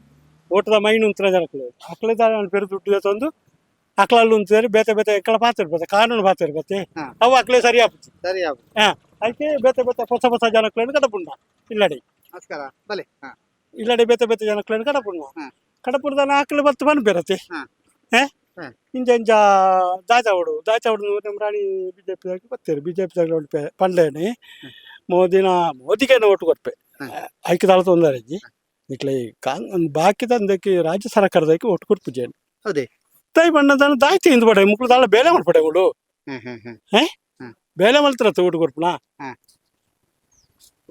ಓಟದ ಮೈನು ಉಂತರ ಜನಕ್ಲೆ ಅಕ್ಲೆ ದಾರ ಬೇರೆ ದುಡ್ಡು ದೇತೊಂದು ಅಕ್ಲಲ್ಲಿ ಉಂತಾರೆ ಬೇತೆ ಬೇತೆ ಎಕ್ಕಳ ಪಾತಿರ್ಬತ್ತೆ ಕಾನೂನು ಪಾತಿರ್ಬತ್ತೆ ಅವು ಅಕ್ಲೆ ಸರಿ ಆಪುತ್ತೆ ಸರಿ ಆಪು ಹಾ ಅದಕ್ಕೆ ಬೇತೆ ಬೇತೆ ಹೊಸ ಹೊಸ ಜನಕ್ಲೇನು ಕಡಪುಂಡ ಇಲ್ಲಡಿ ನಮಸ್ಕಾರ ಬಲೆ ಇಲ್ಲಡಿ ಬೇತೆ ಬೇತೆ ಜನಕ್ಲೇನು ಕಡಪುಂಡ ಹಾ. ಕಡಪುರದನ ಆಕಳು ಬತ್ತು ಬಂದು ಬಿರತಿ ಹಾ. ಹೇ? ಹಾ. ಇಂಜ ಇಂಜ ದಾಚಾವಡು ದಾಚಾವಡು ನಮ್ಮ ರಾಣಿ ಬಿಜೆಪಿ ದಾಗಿ ಬರ್ತಾರೆ ಬಿಜೆಪಿ ದಾಗಿ ನೋಡ್ಪೆ ಪಂಡೇನಿ ಮೋದಿನ ಮೋದಿಗೆ ಓಟು ಕೊಟ್ಟೆ ಐಕ್ಯ ಐಕ್ಯದಾಳ ತೊಂದರೆ ಇಟ್ಲೆ ಕಾಂಗ್ ಬಾಕಿ ತಂದಕ್ಕೆ ರಾಜ್ಯ ಸರ್ಕಾರದಕ್ಕೆ ಒಟ್ಟು ಕೊಡ್ಪುಜೆ ಹೌದೇ? ತಾಯಿ ಬಣ್ಣದನ್ನು ದಾಯ್ತಿ ಇಂದು ಪಡೆ ಮುಕ್ಳು ದಾಳ ಬೇಲೆ ಮಾಡ್ಪಡೆ ಹುಡು ಹ್ಮ್ ಹ್ಮ್ ಹ್ಮ್. ಬೇಲೆ ಮಲ್ತರ ಊಟ ಕೊಡ್ಪುಣ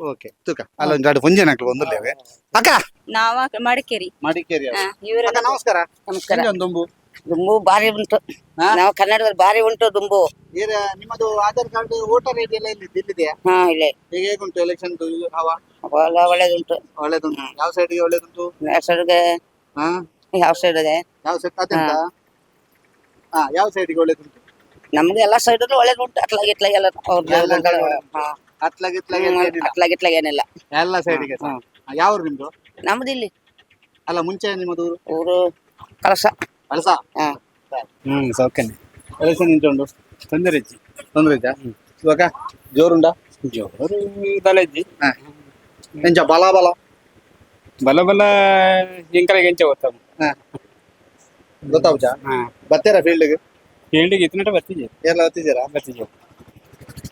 ಓಕೆ ತೂಕ. ಅಲ್ಲೊಂದು ಜಾಡು ಪುಂಜನಕ್ಲು ಒಂದುಲ್ಲೇವೆ ಅಕ್ಕ! ನಾವ ಮಡಿಕೇರಿ. ಮಡಿಕೇರಿ ಇವ್ರ ಅಕ್ಕ ನಮಸ್ಕಾರ. ನಮಸ್ಕಾರ. ಹೆಂಗೆ ದುಂಬು? ದುಂಬು ಬಾರಿ ಉಂಟು. ಹಾ? ನಾವು ಕನ್ನಡದಲ್ಲಿ ಬಾರಿ ಉಂಟು ದುಂಬು. ಏರ ನಿಮ್ಮದು ಆಧಾರ್ ಕಾರ್ಡ್ ವೋಟರ್ ಐಡಿ ಎಲ್ಲ ಇಲ್ಲಿ ಇಲ್ಲಿದೆಯಾ? ಹಾ ಇಲ್ಲೇ. ಹೇಗೆ ಹೇಗುಂಟು ಎಲೆಕ್ಷನ್ ಹವ? ಅವೆಲ್ಲ ಒಳ್ಳೇದುಂಟು. ಒಳ್ಳೇದುಂಟು. ಯಾವ ಸೈಡ್ಗೆ ಒಳ್ಳೇದುಂಟು? ಸೈಡ್ಗೆ ಹಾ? ಯಾವ ಸೈಡ್ ಇದೆ ಯಾವ ಸೈಡ್ ಅದಂತ? ಹಾ. ಯಾವ ಸೈಡ್ಗೆ ಒಳ್ಳೇದುಂಟು? ನಮ್ಗೆ ಎಲ್ಲ ಸೈಡ್ ಒಳ್ಳೇದು ಉಂಟು ಇಟ್ಲಾಗ ಎಲ್ಲ ಹಾ. ಏನಿಲ್ಲ. ಏನಿಲ್ಲ. ಎಲ್ಲ ಸೈಡ್ಗೆ ಯಾವ ಊರು ನಿಮ್ದು? ನಮ್ದು ಇಲ್ಲಿ. ಅಲ್ಲ ಮುಂಚೆ ನಿಮ್ಮದು ಊರು? ಕಳಸ. ಕಳಸ? ಹಾ. ಹ್ಮ್ ಸೌಖ್ಯನೆ ಕಳಸ ನಿಂತುಂಡು ತೊಂದರೆ ಇಜ್ಜಿ ತೊಂದ್ರೆ ಇದ್ದ ಇವಾಗ ಜೋರುಂಡ? ಜೋರು ತಲೆ ಇಜ್ಜಿ ಎಂಚ ಬಲ ಬಲ? ಬಲ ಬಲ ಎಂಕಲಿಗೆ ಎಂಚ ಗೊತ್ತಾಗ ಗೊತ್ತಾವುಜ ಹಾ. ಬರ್ತೀರಾ ಫೀಲ್ಡ್ಗೆ ಫೀಲ್ಡಿಗೆ ಇತ್ತಿನಟ ಬರ್ತಿದ್ದೆ ಎಲ್ಲ ಬರ್ತಿದ್ದೀರಾ? ಬರ್ತಿದ್ದೆ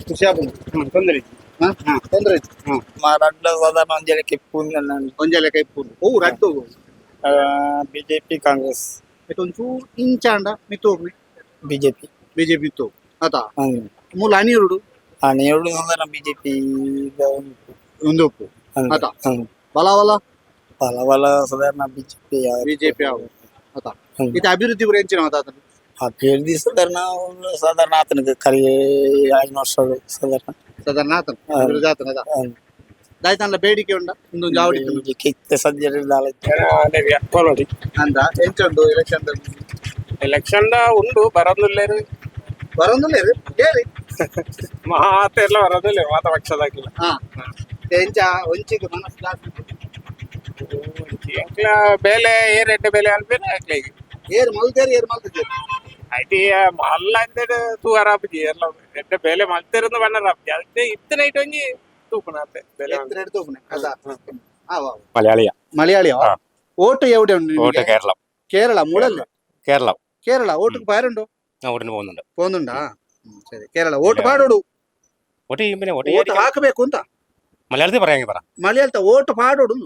ಖುಷಿ ಆಗ್ಬೋದು. ಹ್ಮ್ ತೊಂದರೆ ಇಜ್ಜಿ ಹಾ ತೊಂದ್ರೆ ಇತ್ತು ಮಾರಾಟ ಸಾಧಾರಣ ಒಂಜಲಕ್ಕೆ ಪೂರ್ಣ ಒಂಜಲೆ ಕೈ ಪೂರ್ಣ. ಓ ರಡ್ಡು ಬಿಜೆಪಿ ಕಾಂಗ್ರೆಸ್. ಒಂಚೂರು ಇಂಚಾಂಡ ಮಿತ್ತೋಗ್ರಿ ಬಿಜೆಪಿ. ಬಿಜೆಪಿ ಇತ್ತು ಆತ? ಮೂಲ ಅನಿರುಡು? ಹನ್ನೆರಡು ಸಾಧಾರಣ ಬಿಜೆಪಿ ಒಂದು. ಉಪ್ಪು ಆತ? ಬಲ ಬಲ ಬಲ ಸಾಧಾರಣ ಬಿಜೆಪಿ ಬಿಜೆಪಿ ಅವು ಆತ. ಇದು ಅಭಿವೃದ್ಧಿ ಹೆಂಚಿನ ಮಾತಾಡ್ತಾರೆ ಅಭ್ಯರ್ಥಿ ಸಾಧಾರಣ ಸಾಧಾರಣ ಆತನಿಗೆ ಕರಿ ಐದು ವರ್ಷ ಸಾಧಾರಣ. ಅಭಿವೃದ್ಧಿ ಆತನ ಅದ ಹ್ಮ್. ದಾಯ್ತಲ್ಲ ಬೇಡಿಕೆ ಉಂಡ ಇಂದೊಂದು ಜಾವಡಿ ಕಿತ್ತೆ ಸದ್ಯ ಕೋಲೋಡಿ ಅಂದ ಎಂಚುಂಡು ಎಲೆಕ್ಷನ್ ಎಲೆಕ್ಷನ್ ಉಂಡು ಬರೋದಿಲ್ಲ ಬರೋದಿಲ್ಲ ಹೇಳಿ. <laughs> ಮಾತೆಲ್ಲ ಬರೋದಿಲ್ಲ ಮಾತ ಪಕ್ಷದಾಗಿಲ್ಲ. ಹಾ. ಎಂಚ ಒಂಚಿಗೆ ಮನಸ್ಸು ಜಾಸ್ತಿ ಬೆಲೆ ಏರೆಡ್ಡೆ ಬೆಲೆ ಎಂಕ್ಲೆಗ್ ಏರ್ ಮಲ್ದೇರಿ ಏರ್ ಮಲ್ತಿದ್ದೀರಿ ಐಟಿ ಮಲ್ಲ ಅಂದೇಡ್ ತೂಗಾರ ಆಪುಜಿ ಎಲ್ಲ ಎಡ್ಡೆ ಬೆಲೆ ಮಲ್ತಿರಂದು ಬಣ್ಣ ಆಪುಜಿ ಅದಕ್ಕೆ ಇತ್ತನ ಇಟ್ಟು ಒಂಜಿ ತೂಪುನಾತೆ ಬೆಲೆ ಎತ್ತರ ಹಿಡ್ದು ಹೋಗ್ನೆ. ಅದಾ? ಆ, ವಾ. മലയാളിയാ മലയാളിയോ ആ. വോട്ട് എവിടെ ഉണ്ട് വോട്ട് കേരളം കേരള മൂളല്ലേ കേരളം കേരള വോട്ട് പാരുണ്ടോ ഞാൻ വോട്ടിന് പോകുന്നുണ്ട് പോകുന്നുണ്ടാ ಹ್ಮ್, ಸರಿ ಕೇರಳ ವೋಟ್ ಪಾಡೋಡು വോട്ട് ചെയ്യും പിന്നെ വോട്ട് ವೋಟ್ ചെയ്യാതിരിക്കാൻ- ಹಾಕಬೇಕು ಅಂತ മലയാളത്തിൽ പറയാമെങ്കിൽ പറ ಮಲಯಾಳದ ವೋಟ್ ಪಾಡೋಡು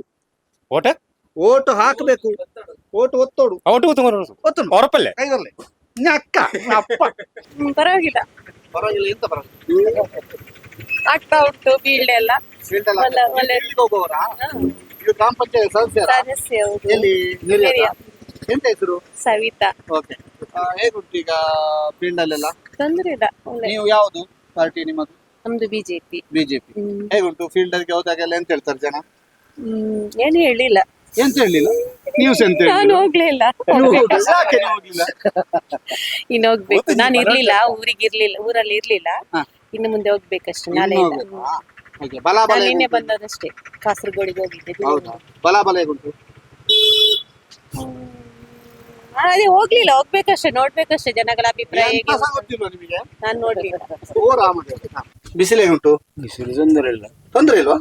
വോട്ട് ವೋಟ್ ಹಾಕಬೇಕು ವೋಟ್ ಒತ್ತೋಡು ആ, വോട്ട് കുത്തും ಒತ್ತೋಡು ഉറപ്പല്ലേ ಕೈ ಬರ್ಲಿ ನಿನ್ನ ಅಕ್ಕ ಅಪ್ಪ. ಪರವಾಗಿಲ್ಲ. ಪರವಾಗಿಲ್ಲ ಎಂತ ಪರವಾಗಿಲ್ಲ? ಆಗ್ತಾ ಉಂಟು ಫೀಲ್ಡ್ ಎಲ್ಲ. ಫೀಲ್ಡ್ ಎಲ್ಲ ಒಳ್ಳೆ- ಒಳ್ಳೆ- ಫೀಲ್ಡ್ಗೆ ಹೋಗುವವರಾ? ಇದು ಗ್ರಾಮ ಪಂಚಾಯತ್ ಸದಸ್ಯರ? ಸದಸ್ಯ ಹೌದು. ಎಲ್ಲಿ ಹಿರಿಯ. ಎಂತ ಹೆಸರು? ಸವಿತಾ. ಓಕೆ. ಹೇಗುಂಟು ಈಗ ಫೀಲ್ಡ್ ಅಲ್ಲೆಲ್ಲ? ತೊಂದ್ರೆ ಇಲ್ಲ ಒಳ್ಳೆ. ನೀವು ಯಾವುದು ಪಾರ್ಟಿ ನಿಮ್ಮದು? ನಮ್ದು ಬಿಜೆಪಿ ಬಿಜೆಪಿ ಹೇಗುಂಟು ಫೀಲ್ಡ್ ಅಲ್ಲಿ ಹೋದಾಗೆಲ್ಲ ಎಂತ ಹೇಳ್ತಾರೆ ಜನ? ಹ್ಮ್ ಏನು ಹೇಳಿಲ್ಲ. ಎಂತ ಹೇಳಿಲ್ಲ? ನ್ಯೂಸ್ ಎಂತ ನಾನು ಹೋಗ್ಲೇ ಇಲ್ಲ ನೀವು ಹೋಗ್ಲಿಲ್ಲ? ಹೋಗ್ಲಿಲ್ಲ? ಇನ್ನು ಹೋಗ್ಬೇಕು. ನಾನು ಇರ್ಲಿಲ್ಲ ಊರಿಗೆ ಇರ್ಲಿಲ್ಲ ಊರಲ್ಲಿ ಇರ್ಲಿಲ್ಲ. ಇನ್ನು ಮುಂದೆ ಹೋಗ್ಬೇಕಷ್ಟೇ ನಾಳೆ ಬಲಾಬಲ ನಾನು ನಿನ್ನೆ? ಬಂದದಷ್ಟೇ ಕಾಸರಗೋಡಿಗೆ ಹೋಗಿದ್ದೆ ಹೌದಾ. ಬಲಾಬಲ ಹೇಗುಂಟು? ಹ್ಮ್. ಅದೇ ಹೋಗ್ಲಿಲ್ಲ ಹೋಗ್ಬೇಕಷ್ಟೇ ನೋಡ್ಬೇಕಷ್ಟೇ ಜನಗಳ ಅಭಿಪ್ರಾಯ ಹೇಗೆ ನಾನು ನೋಡ್ಲಿಲ್ಲ. ಬಿಸಿಲು ಹೇಗುಂಟು ಬಿಸಿಲು ತೊಂದರೆ ಇಲ್ಲ. ತೊಂದ್ರೆ ಇಲ್ವಾ?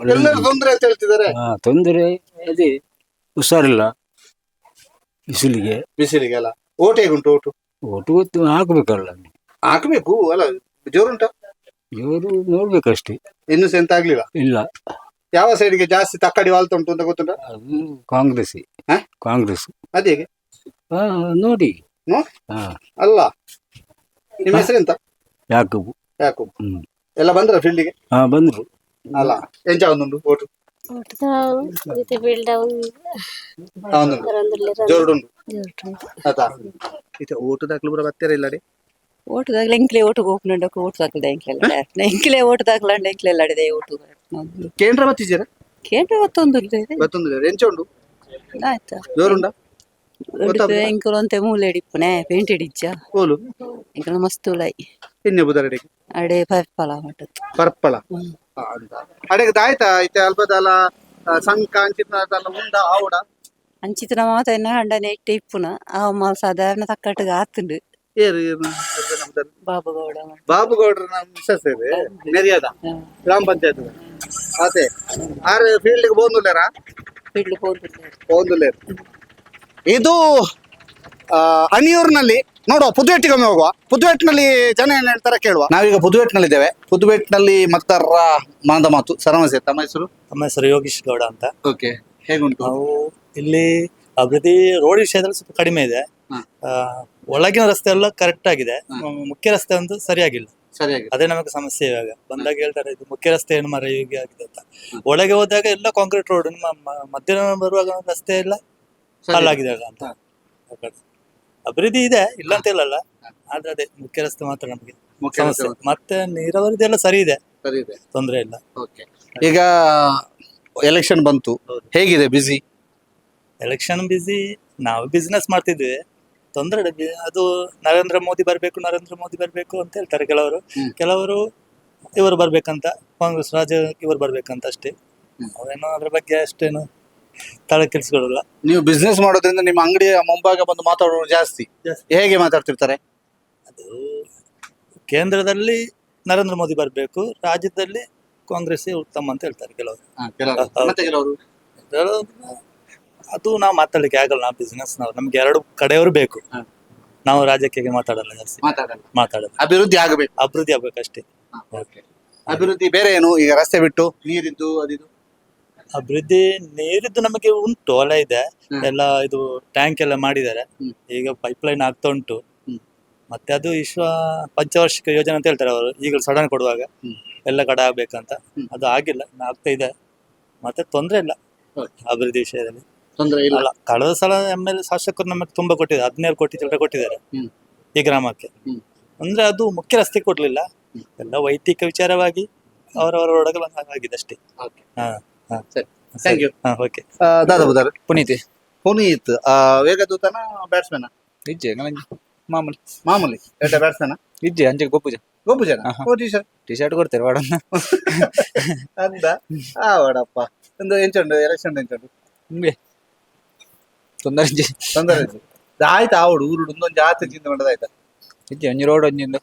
ಎಲ್ಲರೂ ತೊಂದರೆ ಅಂತ ಹೇಳ್ತಿದ್ದಾರೆ. ತೊಂದರೆ ಅದೇ ಹುಷಾರಿಲ್ಲ. ಬಿಸಿಲಿಗೆ. ಬಿಸಿಲಿಗೆ ಅಲ್ಲ. ಓಟ್ ಹೇಗುಂಟು ಓಟು? ಒಟ್ಟು ಗೊತ್ತು ಹಾಕ್ಬೇಕಲ್ಲ. ಹಾಕಬೇಕು ಅಲ್ಲ ಜೋರುಂಟ ಇವರು ನೋಡ್ಬೇಕಷ್ಟೇ. ಇನ್ನು ಸೆಂತ ಆಗ್ಲಿಲ್ಲ? ಇಲ್ಲ. ಯಾವ ಸೈಡ್ಗೆ ಜಾಸ್ತಿ ತಕ್ಕಡಿ ವಾಲ್ತಾ ಉಂಟು ಅಂತ ಗೊತ್ತುಂಟ? ಅದು ಕಾಂಗ್ರೆಸ್. ಹಾ? ಕಾಂಗ್ರೆಸ್. ಅದೇ ಹಾ ನೋಡಿ. ನೋಡಿ? ಹಾ. ಅಲ್ಲ. ನಿಮ್ಮ ಹೆಸರು ಯಾಕಬು. ಯಾಕೋ ಹ್ಮ್. ಎಲ್ಲ ಬಂದ್ರ ಫೀಲ್ಡಿಗೆ ಹಾ ಬಂದ್ರು. ಇಲ್ಲಡಿ ಓಟು ದಾಖಲೆ ಎಂಕ್ಲೆ ಓಟು ಎಂಕ್ಲೆಲ್ಲ ಎಂಕ್ಲೆ ಓಟು ದಾಖಲಂಡ ಎಂಕ್ಲೆಲ್ಲ ಅಡಿದೆ ಓಟು ಕೇಂದ್ರ ಬತ್ತಿದ್ದೀರ ಕೇಂದ್ರ ಮತ್ತೊಂದು ಬತ್ತೊಂದು ಎಂಚ ಉಂಡು ಆಯ್ತಾ ಜೋರುಂಡ ಗೊತ್ತಾಗ್ತದೆ. ಎಂಕುಲು ಅಂತೆ ಮೂಲೆ ಹಿಡಿಪ್ಪುನೆ ಪೇಂಟ್ ಓಲು ಎಂಕುಲು ಮಸ್ತ್ ಇನ್ನೆ ಬುದರಡಿಗೆ ಅಡೆ ಪರ್ಪಲ ಮಟ್ಟದ್ದು ಪರ್ಪಳ. ಅಡೆಗೆ ದಾಯ್ತಾ ಐತೆ ಅಲ್ಪದಲ ಸಂಕ ಅಂಚಿತನದಲ್ಲ ಉಂಡ ಆವುಡ ಅಂಚಿತನ ಮಾತ ಎನ್ನ ಕಂಡನೆ ಇಟ್ಟೆ ಇಪ್ಪುನ. ಆ ಮಾಲ್ ಸಾಧಾರಣ ತಕ್ಕಟ್ಟಿಗೆ ಆತುಂಡು. ಏರು ಏರು ನಮ್ದು? ಬಾಬುಗೌಡ ಬಾಬುಗೌಡ್ರ ನಮ್ಮ ಮಿಸ್ಸಸ್ ನೆರಿಯದ ಗ್ರಾಮ ಪಂಚಾಯತ್ ಅದೇ. ಆರು ಫೀಲ್ಡ್ಗೆ ಬೋಂದುಲ್ಲೇರ? ಫೀಲ್ಡ್ ಹೋಗುದು ಬೋಂದುಲ್ಲೇರು. ಇದು ಅಣಿಯೂರಿನಲ್ಲಿ ನೋಡುವ ಪುದುವೆಟ್ಟಿಗೊಮ್ಮೆ ಹೋಗುವ. ಪುದುವೆಟ್ಟಿನಲ್ಲಿ ಜನ ಏನ್ ಹೇಳ್ತಾರೆ ಕೇಳುವ. ನಾವೀಗ ಪುದುವೆಟ್ಟಿನಲ್ಲಿ ಇದ್ದೇವೆ ಪುದುವೆಟ್ಟಿನಲ್ಲಿ ಮತದಾರರ ಮನದ ಮಾತು. ಸರಮಸೆ ತಮ್ಮ ಹೆಸರು? ನಮ್ಮ ಹೆಸರು ಯೋಗೀಶ್ ಗೌಡ ಅಂತ. ಓಕೆ. ಹೇಗುಂಟು? ನಾವು ಇಲ್ಲಿ ಅಭಿವೃದ್ಧಿ ರೋಡ್ ವಿಷಯದಲ್ಲಿ ಸ್ವಲ್ಪ ಕಡಿಮೆ ಇದೆ. ಆ, ಒಳಗಿನ ರಸ್ತೆ ಎಲ್ಲ ಕರೆಕ್ಟ್ ಆಗಿದೆ. ಮುಖ್ಯ ರಸ್ತೆ ಒಂದು ಸರಿಯಾಗಿಲ್ಲ. ಸರಿಯಾಗಿ ಅದೇ ನಮಗೆ ಸಮಸ್ಯೆ ಇವಾಗ. ಬಂದಾಗ ಹೇಳ್ತಾರೆ ಇದು ಮುಖ್ಯ ರಸ್ತೆ ಏನು ಮರ ಹೀಗೆ ಆಗಿದೆ ಅಂತ. ಒಳಗೆ ಹೋದಾಗ ಎಲ್ಲ ಕಾಂಕ್ರೀಟ್ ರೋಡ್ ಮಧ್ಯಾಹ್ನ ಬರುವಾಗ ರಸ್ತೆ ಎಲ್ಲ ಹಾಳಾಗಿದೆ ಅಲ್ಲ ಅಂತ. ಅಭಿವೃದ್ಧಿ ಇದೆ ಇಲ್ಲ ಅಂತ ಹೇಳಲ್ಲ ಆದ್ರೆ ಅದೇ ಮುಖ್ಯ ರಸ್ತೆ ಮಾತ್ರ ನಮಗೆ. ಮುಖ್ಯ ಸಮಸ್ಯೆ. ಮತ್ತೆ ನೀರಾವರಿದೆಲ್ಲ ಸರಿ ಇದೆ. ಸರಿ ಇದೆ. ತೊಂದರೆ ಇಲ್ಲ. ಓಕೆ. ಈಗ ಎಲೆಕ್ಷನ್ ಬಂತು. ಹೇಗಿದೆ ಬಿಸಿ ಎಲೆಕ್ಷನ್ ಬಿಸಿ ನಾವು ಬಿಸ್ನೆಸ್ ಮಾಡ್ತಿದ್ವಿ. ತೊಂದರೆ ಇಲ್ಲ. ಬಿ- ಅದು ನರೇಂದ್ರ ಮೋದಿ ಬರ್ಬೇಕು ನರೇಂದ್ರ ಮೋದಿ ಬರ್ಬೇಕು ಅಂತ ಹೇಳ್ತಾರೆ ಕೆಲವರು. ಹ್ಮ್. ಕೆಲವರು ಇವರು ಬರ್ಬೇಕಂತ ಕಾಂಗ್ರೆಸ್ ರಾಜ ಇವರು ಬರ್ಬೇಕಂತ ಅಷ್ಟೇ. ಹ್ಮ್. ಅವೇನೋ ಅದ್ರ ಬಗ್ಗೆ ಅಷ್ಟೇನು ತಲೆ ಕೆಲ್ಸ್ಕೊಳ್ಳಲ್ಲ ನೀವು ಬಿಸ್ನೆಸ್ ಮಾಡೋದ್ರಿಂದ ನಿಮ್ಮ ಅಂಗಡಿಯ ಮುಂಭಾಗ ಬಂದು ಮಾತಾಡೋರು ಜಾಸ್ತಿ. ಜಾಸ್ತಿ. ಹೇಗೆ ಮಾತಾಡ್ತಿರ್ತಾರೆ? ಅದು ಕೇಂದ್ರದಲ್ಲಿ ನರೇಂದ್ರ ಮೋದಿ ಬರಬೇಕು ರಾಜ್ಯದಲ್ಲಿ ಕಾಂಗ್ರೆಸ್ ಉತ್ತಮ ಅಂತ ಹೇಳ್ತಾರೆ ಕೆಲವರು. ಕೆಲವರು. ಹೌದು. ಮತ್ತೆ ಕೆಲವರು? ಕೆಲವರು ಅದು ನಾವು ಮಾತಾಡ್ಲಿಕ್ಕೆ ಆಗಲ್ಲ ನಾವು ಬಿಸ್ನೆಸ್ ನಾವು. ನಮ್ಗೆ ಎರಡು ಕಡೆಯವರು ಬೇಕು. ಹ. ನಾವು ರಾಜಕೀಯ ಮಾತಾಡಲ್ಲ ಜಾಸ್ತಿ. ಮಾತಾಡಲ್ಲ. ಮಾತಾಡಲ್ಲ. ಅಭಿವೃದ್ಧಿ ಆಗಬೇಕು. ಅಭಿವೃದ್ಧಿ ಆಗ್ಬೇಕಷ್ಟೇ ಅಭಿವೃದ್ಧಿ ಬೇರೆ ಏನು? ಈಗ ರಸ್ತೆ ಬಿಟ್ಟು ನೀರಿದ್ದು ಅದಿದು? ಅಭಿವೃದ್ಧಿ ನೀರಿದ್ದು ನಮಗೆ ಉಂಟು ಹೊಲ ಇದೆ. ಎಲ್ಲ ಇದು ಟ್ಯಾಂಕ್ ಎಲ್ಲ ಮಾಡಿದ್ದಾರೆ. ಈಗ ಪೈಪ್ ಲೈನ್ ಆಗ್ತಾ ಉಂಟು. ಮತ್ತೆ ಅದು ವಿಶ್ವ ಪಂಚವಾರ್ಷಿಕ ಯೋಜನೆ ಅಂತ ಹೇಳ್ತಾರೆ ಅವರು. ಈಗ ಸಡನ್ ಕೊಡುವಾಗ. ಎಲ್ಲ ಕಡೆ ಆಗ್ಬೇಕಂತ. ಅದು ಆಗಿಲ್ಲ. ಇನ್ನು ಆಗ್ತಾ ಇದೆ. ಮತ್ತೆ ತೊಂದ್ರೆ ಇಲ್ಲ. ಅಭಿವೃದ್ಧಿ ವಿಷಯದಲ್ಲಿ. ತೊಂದರೆ ಇಲ್ಲ. ಕಳೆದ ಸಲ ಎಂ ಎಲ್ ಶಾಸಕರು ನಮಗೆ ತುಂಬಾ ಕೊಟ್ಟಿದ್ದಾರೆ. ಹದಿನೇಳು ಕೋಟಿ ಚಿಲ್ಲರೆ ಕೊಟ್ಟಿದ್ದಾರೆ. ಈ ಗ್ರಾಮಕ್ಕೆ. ಅಂದ್ರೆ ಅದು ಮುಖ್ಯ ರಸ್ತೆ ಕೊಡ್ಲಿಲ್ಲ. ಎಲ್ಲ ವೈಯಕ್ತಿಕ ವಿಚಾರವಾಗಿ ಅವರವರ ಒಳಗೆ ಆಗಿದೆ ಅಷ್ಟೇ. ಹಾ. ಸರಿ. Thank you. ಹಾ ಓಕೆ ದಾದಾ ಬುದಾರ್. ಪುನೀತಿ. ಪುನೀತ್ ಆ, ವೇಗದೂತನ ಬ್ಯಾಟ್ಸ್ಮನ್ ಇಜ್ಜೆ ಮಾಮೂಲಿ. ಮಾಮೂಲಿ. ಎಡ್ಡ ಬ್ಯಾಟ್ಸ್ಮನ್ ಇಜ್ಜೆ ಅಂಚೆ ಗೊಪ್ಪುಜ ಗೋಪು ಜನ ಆಹಾ. ಓ ಟೀಚರ್ ಟಿ ಶರ್ಟ್ ಕೊಡ್ತಾರೆ ವಾಡನ್ನ ಅಂದ? ಆ ವಡಪ್ಪ. ಒಂದು ಎಂಚುಂಡು ಎಲೆಕ್ಷನ್ ಎಂಚುಂಡು ತೊಂದರೆ ತೊಂದರೆ ಇಲ್ಲ. ಆಯ್ತಾ ಆವಡು ಊರುಡು ಒಂದೊಂದು ಜಾತಿ ಚಿಂತೆ ಮಾಡೋದಾಯ್ತಾ ಇಜ್ಜಿ ಒಂಜಿ ರೋಡ್ ಒಂಜಿಂದು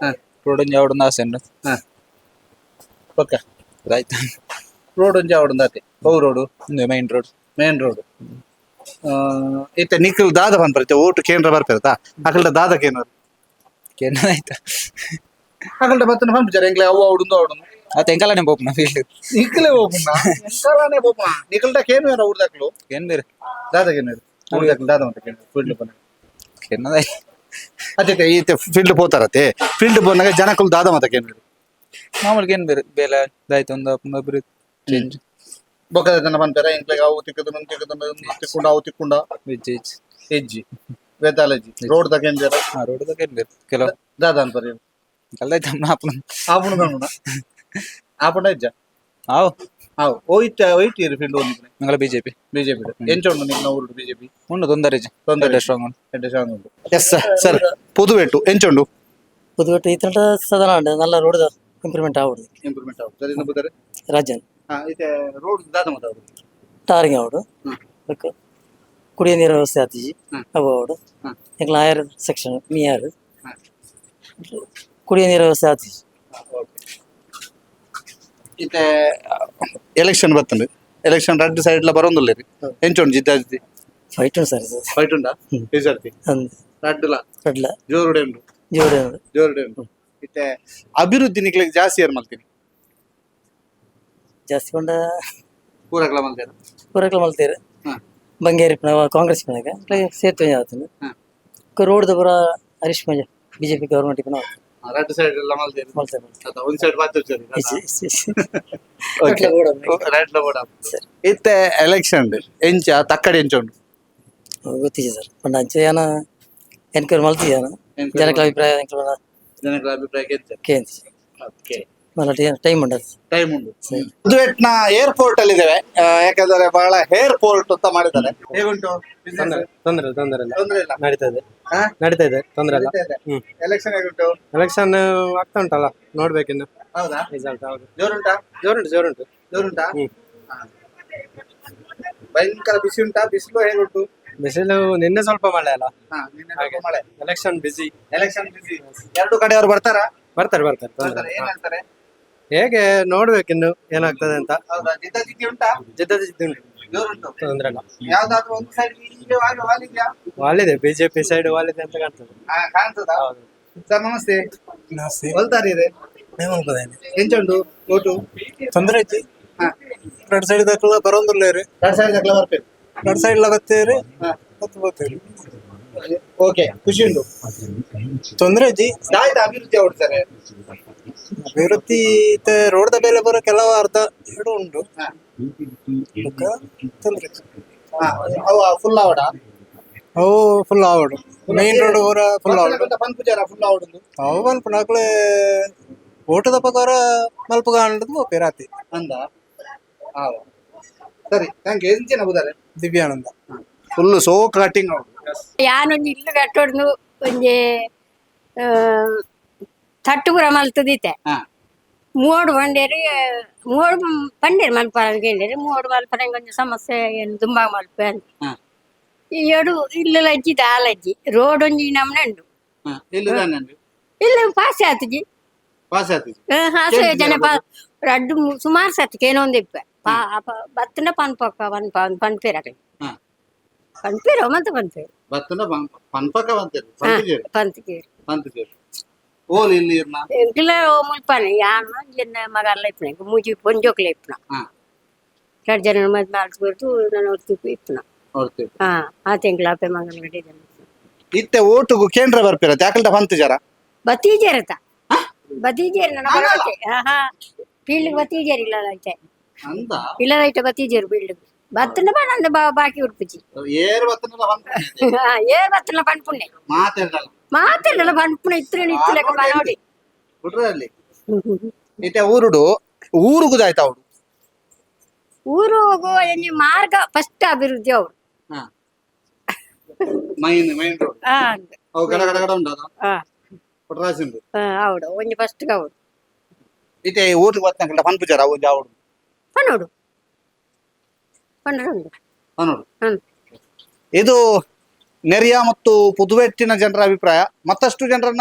ಹಾ. ರೋಡ್ ಒಂಜಿ ಆವಡ್ ಆಸೆ ಉಂಡು ಪಕ್ಕ ಆಯ್ತು. ರೋಡ್ ಒಂಜಿ ಆವಡು ದಾತೆ how road main road main road ಇತ್ತೆ ನಿಖಿಲ್ ದಾದ ಬಂದ್ಬರುತ್ತೆ ಓಟು ಕೇಂದ್ರ ಬರ್ತಿರತ್ತಾ? ಅಕಲ್ಡ ದಾದ ಕೇಂದ್ರ. ಕೇಂದ್ರ ಆಯ್ತಾ? ಅಕಲ್ಡ ಬತ್ತನ ಪಂಪಿಚಾರ ಎಂಗ್ಲೆ ಅವು ಅವಡುಂದು ಅವಡುಂದು ಅತ್ತೆ ಎಂಕಲನೆ ಬೋಪ್ನ ಫೀಲ್ಡ್ ನಿಖಿಲೇ ಹೋಗುಣ ಎಂಕಾಲಾನೆ ಬೋಪ ನಿಖಿಲ್ಡ ಕೇನು ಏನ ಊರ್ದಾಕ್ಲು ಕೇನ್ ಬೇರೆ ದಾದ ಕೇನು ಊರ್ದಾಕ್ಲು ದಾದ ಅಂತ ಕೇನು ಫೀಲ್ಡ್ ಬನ್ನ ಕೇನದ ಅದೇ ಈತೆ ಫೀಲ್ಡ್ ಪೋತಾರತ್ತೆ ಫೀಲ್ಡ್ ಬಂದಾಗ ಜನಕ್ಕೂ ದಾದ ಮತ ಕೇನು ಮಾಮೂಲಿಗೆ ಏನ್ ಬೇರೆ ಬೇಲೆ ದಾಯ್ತು ಒಂದು చేంజ్ బొక్కదైతే మన పేర ఇంట్లో అవు తిక్కుదు మేము తిక్కుదు మేము తిక్కుండా అవు తిక్కుండా వెజ్ ఎజ్ ఎజ్ ವೇತಾಲಜಿ ರೋಡ್ ತಕ ಏನ್ ಬೇರೆ ಹಾ ರೋಡ್ ತಕ ಏನ್ ಬೇರೆ ಕೆಲವು ದಾದ ಅಂತ ಬರೀ ಕಲ್ದೈತ ಆಪಣ ಆಪಣ ಕಾಣೋಣ ಆಪಣ ಇಜ್ಜ ಹಾವು ಹಾವು ಓಯ್ತ ಓಯ್ತ ಇರಿ ಫೀಲ್ಡ್ ಒಂದು ನಂಗಲ ಬಿಜೆಪಿ ಬಿಜೆಪಿ ಎಂಚ ಉಂಡು ನಿನ್ನ ಊರು ಬಿಜೆಪಿ ಉಂಡು ತೊಂದರೆ ಇಜ್ಜ ತೊಂದರೆ ಸ್ಟ್ರಾಂಗ್ ಉಂಡು ಎಡ್ಡೆ ಸ್ಟ್ರಾಂಗ್ ಉಂಡು ಎಸ್ ಸರ್ ಸರ್ ಪುದುವೆಟ್ಟು ಎಂಚ ಉಂಡು ಪುದುವೆಟ್ಟು ಈ ತಟ ಸದನ ಉಂಡು ನಲ್ಲ ರೋಡ್ ದ ಇಂಪ್ರೂವ್ಮೆಂಟ್ ಆಗುದು ಇಂಪ್ರೂವ್ಮೆಂಟ್ ಆಗುದು ಸರಿ ನಂಬುತ್ತಾರೆ ರಾಜನ್ ಇದೆ ರೋಡ್ ದಾದ ಮತ ಅವರು ಟಾರಿಂಗ್ ಅವಡು. ಅದಕ್ಕೆ ಕುಡಿಯ ನೀರು ವ್ಯವಸ್ಥೆ ಆತಿಜಿ. ಅವು ಹ್ಮ್. ಆಯರ್ ಸೆಕ್ಷನ್ ಮಿಯಾರ್. ಕುಡಿಯ ನೀರು ವ್ಯವಸ್ಥೆ ಆತಿಜಿ ಎಲೆಕ್ಷನ್ ಬರ್ತಂಡು ಎಲೆಕ್ಷನ್ ರಡ್ಡು ಸೈಡ್ ಲ ಬರೋಂದಿಲ್ಲ ರೀ ಎಂಚೋಂಡು ಜಿದ್ದ ಜಿದ್ದಿ ಫೈಟ್ ಉಂಟು ಸರ್ ಫೈಟ್ ಹ್ಮ್. ಈ ಸರ್ತಿ? ರಡ್ಡುಲ ಕಡ್ಲ ಜೋರುಡೆ ಉಂಡು ಜೋಡಿ ಉಂಡು. ಜೋರುಡೆ ಉಂಡು ಇತ್ತೆ ಅಭಿವೃದ್ಧಿ ನಿಕ್ಲಿಕ್ಕೆ ಜಾಸ್ತಿ ಏರ್ ಮಾಡ್ತೀನಿ ಜಾಸ್ತಿ ಕೊಂಡ ಪೂರಕ್ಲ ಪೂರಕ್ಲ ಮಲ್ತೇರು ಹ್ಮ್. ಬಂಗೇರಿ ಕಾಂಗ್ರೆಸ್ ಸೇತುವೆ ಆತನು ರೋಡ್ ರೋಡ್ ಪೂರ ಹರೀಶ್ ಮಂಜ ಬಿಜೆಪಿ ಗೌರ್ಮೆಂಟ್ ಪಣ ರಡ್ಡು ಸೈಡ್ ಎಲ್ಲ <laughs> ರಡ್ಲ ಬೋಡ ಇತ್ತೆ ಎಲೆಕ್ಷನ್ ಎಂಚ ತಕ್ಕಡಿ ಎಂಚೋಂಡು ಗೊತ್ತಿದೆ ಸರ್. ಪಂಡ ಅಂಚೆ ಏನ ಎನ್ಕ್ವೈರಿ ಮಲ್ತಿದ್ದಾನ ಜನಗಳ ಅಭಿಪ್ರಾಯ ಎಂಕ್ಲ ಜನಗಳ ಅಭಿಪ್ರಾಯಕ್ಕೆ ಎಂಚ ಕೇಂದ್ರ ಓಕೆ. ಮಲ್ಲ ಟೈಮ್ ಉಂಟು. ಟೈಮ್ ಉಂಟು. ನ ಏರ್ಪೋರ್ಟ್ ಅಲ್ಲಿ ಇದ್ದೇವೆ. ಆ, ಯಾಕಂದ್ರೆ ಬಹಳ ಏರ್ಪೋರ್ಟ್ ಅಂತ ಮಾಡಿದ್ದಾರೆ. ಹೇಗುಂಟು business? ತೊಂದ್ರೆ ತೊಂದ್ರೆ ತೊಂದ್ರೆ ಇಲ್ಲ. ತೊಂದ್ರೆ ಇಲ್ಲ. ನಡೀತಾ ಇದೆ. ಹಾ? ನಡೀತಾ ಇದೆ ತೊಂದ್ರೆ ಇಲ್ಲ. ಹ್ಮ್. ಎಲೆಕ್ಷನ್ ಹೇಗುಂಟು? ಎಲೆಕ್ಷನ್ ಆಗ್ತಾ ಉಂಟಲ್ಲ ನೋಡ್ಬೇಕಿನ್ನು. ಹೌದಾ? ರಿಸಲ್ಟ್ ಹೌದು. ಜೋರುಂಟಾ? ಜೋರುಂಟು ಜೋರುಂಟು. ಜೋರುಂಟಾ? ಹ್ಮ್. ಹಾ. ಭಯಂಕರ ಬಿಸಿ ಉಂಟಾ? ಬಿಸಿಲು ಹೇಗುಂಟು? ಬಿಸಿಲು ನಿನ್ನೆ ಸ್ವಲ್ಪ ಮಳೆ ಅಲ್ಲ. ಹಾ, ನಿನ್ನೆ ಸ್ವಲ್ಪ ಮಳೆ. ಎಲೆಕ್ಷನ್ ಬಿಸಿ ಎಲೆಕ್ಷನ್ ಬಿಸಿ ಎರಡು ಕಡೆಯವರು ಬರ್ತಾರಾ? ಬರ್ತಾರೆ ಬರ್ತಾರೆ ತೊಂದ್ರೆ ಬರ್ತಾರೆ ಏನ್. ಹೇಳ್ತಾರೆ? ಹೇಗೆ ನೋಡ್ಬೇಕು ಇನ್ನು ಏನಾಗ್ತದೆ ಅಂತ? ಹೌದಾ? ಉಂಟಾ? ಜಿದ್ದ ಜಿದ್ದ ಉಂಟು. ಜೋರುಂಟು. ತೊಂದ್ರೆ ಇಲ್ಲ. ಯಾವ್ದಾದ್ರು ಒಂದು ಸೈಡ್ ಹೀಗೆ ವಾಲಿ ವಾಲಿದ್ಯಾ? ವಾಲಿದೆ ಬಿಜೆಪಿ ಸೈಡ್ ವಾಲಿದೆ ಅಂತ ಕಾಣ್ತದೆ. ಹಾ ಕಾಣ್ತದಾ? ಸರ್ ನಮಸ್ತೆ. ಹೊಲ್ತಾರಿ ಎಂಚುಂಡು ಓಟು? ತೊಂದರೆ ಐತಿ. ಹಾ. ಎರಡು ಸೈಡ್ ದಾಖಲ ಬರೋಂದಿಲ್ಲ ರೀ. ಎರಡು ಸೈಡ್ ದಾಖಲೆ ಬರ್ಬೇಕು. ಎರಡು ಸೈಡ್ ಮತ್ತೆ ಓಕೆ ಖುಷಿ ಉಂಟು. ತೊಂದ್ರೆ ಐತಿ. ಆಯ್ತು ಅಭಿವೃದ್ಧಿ ಹೊಡ್ತಾರೆ ಅಭಿವೃದ್ಧಿ ರೋಡ್ ದ ಮೇಲೆ ಬರೋ ಕೆಲವು ಅರ್ಧ ಎರಡು ಉಂಟು. ತೊಂದ್ರೆ ಹಾ ಅವ ಫುಲ್ ಆವಡ ಅವು ಫುಲ್ ಆವಡು ಮೈನ್ ರೋಡ್ ಊರ ಫುಲ್ ಆವಡು ಪಂಪುಚಾರ ಫುಲ್ ಆವಡುಂದು ಅವು ಮಲ್ಪ ನಾಲ್ಕಳೆ ಓಟದ ಪ್ರಕಾರ ಮಲ್ಪ ಕಾಣದು ಪೇರಾತಿ ಅಂದ? ಹಾವ. ಸರಿ ಥ್ಯಾಂಕ್ ಯು ಎಂಚಿನ ಬುದಾರೆ ದಿವ್ಯಾನಂದ. ಫುಲ್ ಸೋ ಕಟಿಂಗ್ ಯಾನೊಂದು ಇಲ್ಲು ಕಟ್ಟೋಡ್ನು ಒಂಜಿ ಆ, ತಟ್ಟುಪುರ ಮಲ್ತದಿತ್ತೆ ಹಾ. ಮೂಡು ಬಂಡೇರಿ ಮೂಡು ಬಂಡೇರಿ ಮಲ್ಪ ಕೇಳಿರಿ ಮೂಡು ಮಲ್ಪನೆ ಕೊಂಚ ಸಮಸ್ಯೆ ಏನು ತುಂಬಾ ಮಲ್ಪೆ ಅಂತ. ಎಡು ಇಲ್ಲ ಅಜ್ಜಿದ ಆಲಜ್ಜಿ ರೋಡ್ ಒಂಜಿ ನಮ್ನೆ ಉಂಡು ಹಾ ಇಲ್ಲಿ ಪಾಸ್ ಆತಜಿ. ಹಾಸೆ ಜನ ರಡ್ಡು ಸುಮಾರು ಸತಿ ಕೇನೊಂದಿಪ್ಪೆ ಪಾ ಅಪ- ಬತ್ತನ ಪನ್ಪಕ್ಕ ಪನ್ಪ ಪನ್ ಹಾ. ಪನ್ಪೇರ ಮತ್ತೆ ಪನ್ಪೇರ. ಬತ್ತನ ಪನ್ಪಕ ಪಂಪಿಜೇರಿ ಪಂತಿಕೇರಿ ಪಂಪಿಜೇರಿ ಓಲ್ ಇಲ್ಲಿ ಇರ್ನ? ಎಂಕ್ಲ ಮುಲ್ಪನೆ. ಯಾನ ಜನ ಮಗಲ್ಲ ಇಪ್ಪನ ಮುಜಿ ಪೊಂಜೋಕ್ಲ ಇಪ್ಪನ ಹಾ. ಎರಡು ಜನ ಮದ್ ಮಾಡಿಸ್ಬಿಟ್ಟು ನಾನು ಹೊರ್ತಿಪ್ಪು ಇಪ್ಪನ ಹಾ ಆ ತಿಂಗಳ ಅಪ್ಪೆ ಮಗನ ಗಡಿ ಇತ್ತೆ ಓಟುಗು ಕೇಂದ್ರ ಬರ್ಪಿರತ್ತೆ ಯಾಕಲ್ಟ ಪಂತು ಜರ. ಬತ್ತೀಜೇರತ ಬತ್ತೀಜೇರಿ ನನ್ನ ಬರೋಕೆ ಹಾ ಹಾ. ಫೀಲ್ಡ್ ಬತ್ತೀಜೇರಿ ಇಲ್ಲ ಐತೆ ಅಂದ? ಇಲ್ಲ ಐತೆ ಬತ್ತೀಜೇರು ಫೀಲ್ಡ್ ಬತ್ತನ ಬಣ್ಣ ಬಾ ಬಾಕಿ ಉಡ್ಪಿಚಿ ಏರ್ ಬತ್ತನ ಪಂಪ ಹಾ ಏ ಬತ್ತನ ಪಣ್ಪುಣ್ಣೆ ಮಾತಾಡಲ್ಲ ಮಾತೆಲ್ಲ ಪಣ್ಪುಣ ಇತ್ತು ಇತ್ತು ಲೆಕ್ಕ ನೋಡಿ. ಬಿಟ್ರೆ ಅಲ್ಲಿ ಇತ್ತೆ ಊರುಡು ಊರುಗುದಾಯ್ತ ಅವಳು? ಊರು ಹೋಗುವ ಎಂಜಿ ಮಾರ್ಗ ಫಸ್ಟ್ ಅಭಿವೃದ್ಧಿ ಅವ್ರು. ಹಾ. ಮೈನ್ ಮೈನ್ ರೋಡ್ ಆ, ಅವು ಗಡ ಗಡ ಗಡ ಉಂಟು ಆ, ಹಾ. ಪಟ್ರಾಸಿಂದು ಹಾ ಹೌದು. ಒಂಜಿ ಫಸ್ಟ್ ಅವ್ರು. ಇತ್ತೆ ಊರಿಗೆ ಬತ್ತನಕಲ್ಟ ಪನ್ಪು ಜರ ಒಂಜಿ ಅವಡು ಪನ್ನೋಡು ಪಂಡರೊಂದು ನೋಡು. ಹ್ಮ್. ಇದು ನೆರಿಯ ಮತ್ತು ಪುದುವೆಟ್ಟಿನ ಜನರ ಅಭಿಪ್ರಾಯ. ಮತ್ತಷ್ಟು ಜನರನ್ನ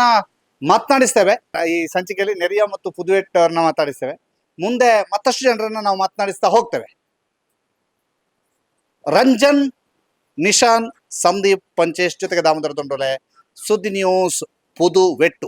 ಮಾತನಾಡಿಸ್ತೇವೆ. ಈ ಸಂಚಿಕೆಯಲ್ಲಿ ನೆರಿಯ ಮತ್ತು ಪುದುವೆಟ್ ಅವ್ರನ್ನ ಮಾತಾಡಿಸ್ತೇವೆ ಮುಂದೆ ಮತ್ತಷ್ಟು ಜನರನ್ನ ನಾವು ಮಾತನಾಡಿಸ್ತಾ ಹೋಗ್ತೇವೆ. ರಂಜನ್, ನಿಶಾನ್, ಸಂದೀಪ್, ಪಂಚೇಶ್ ಜೊತೆಗೆ ದಾಮೋದರ ದೊಂಡೊಲೆ ಸುದ್ದಿ ನ್ಯೂಸ್ ಪುದುವೆಟ್ಟು.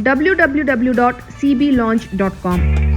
www.cblaunch.com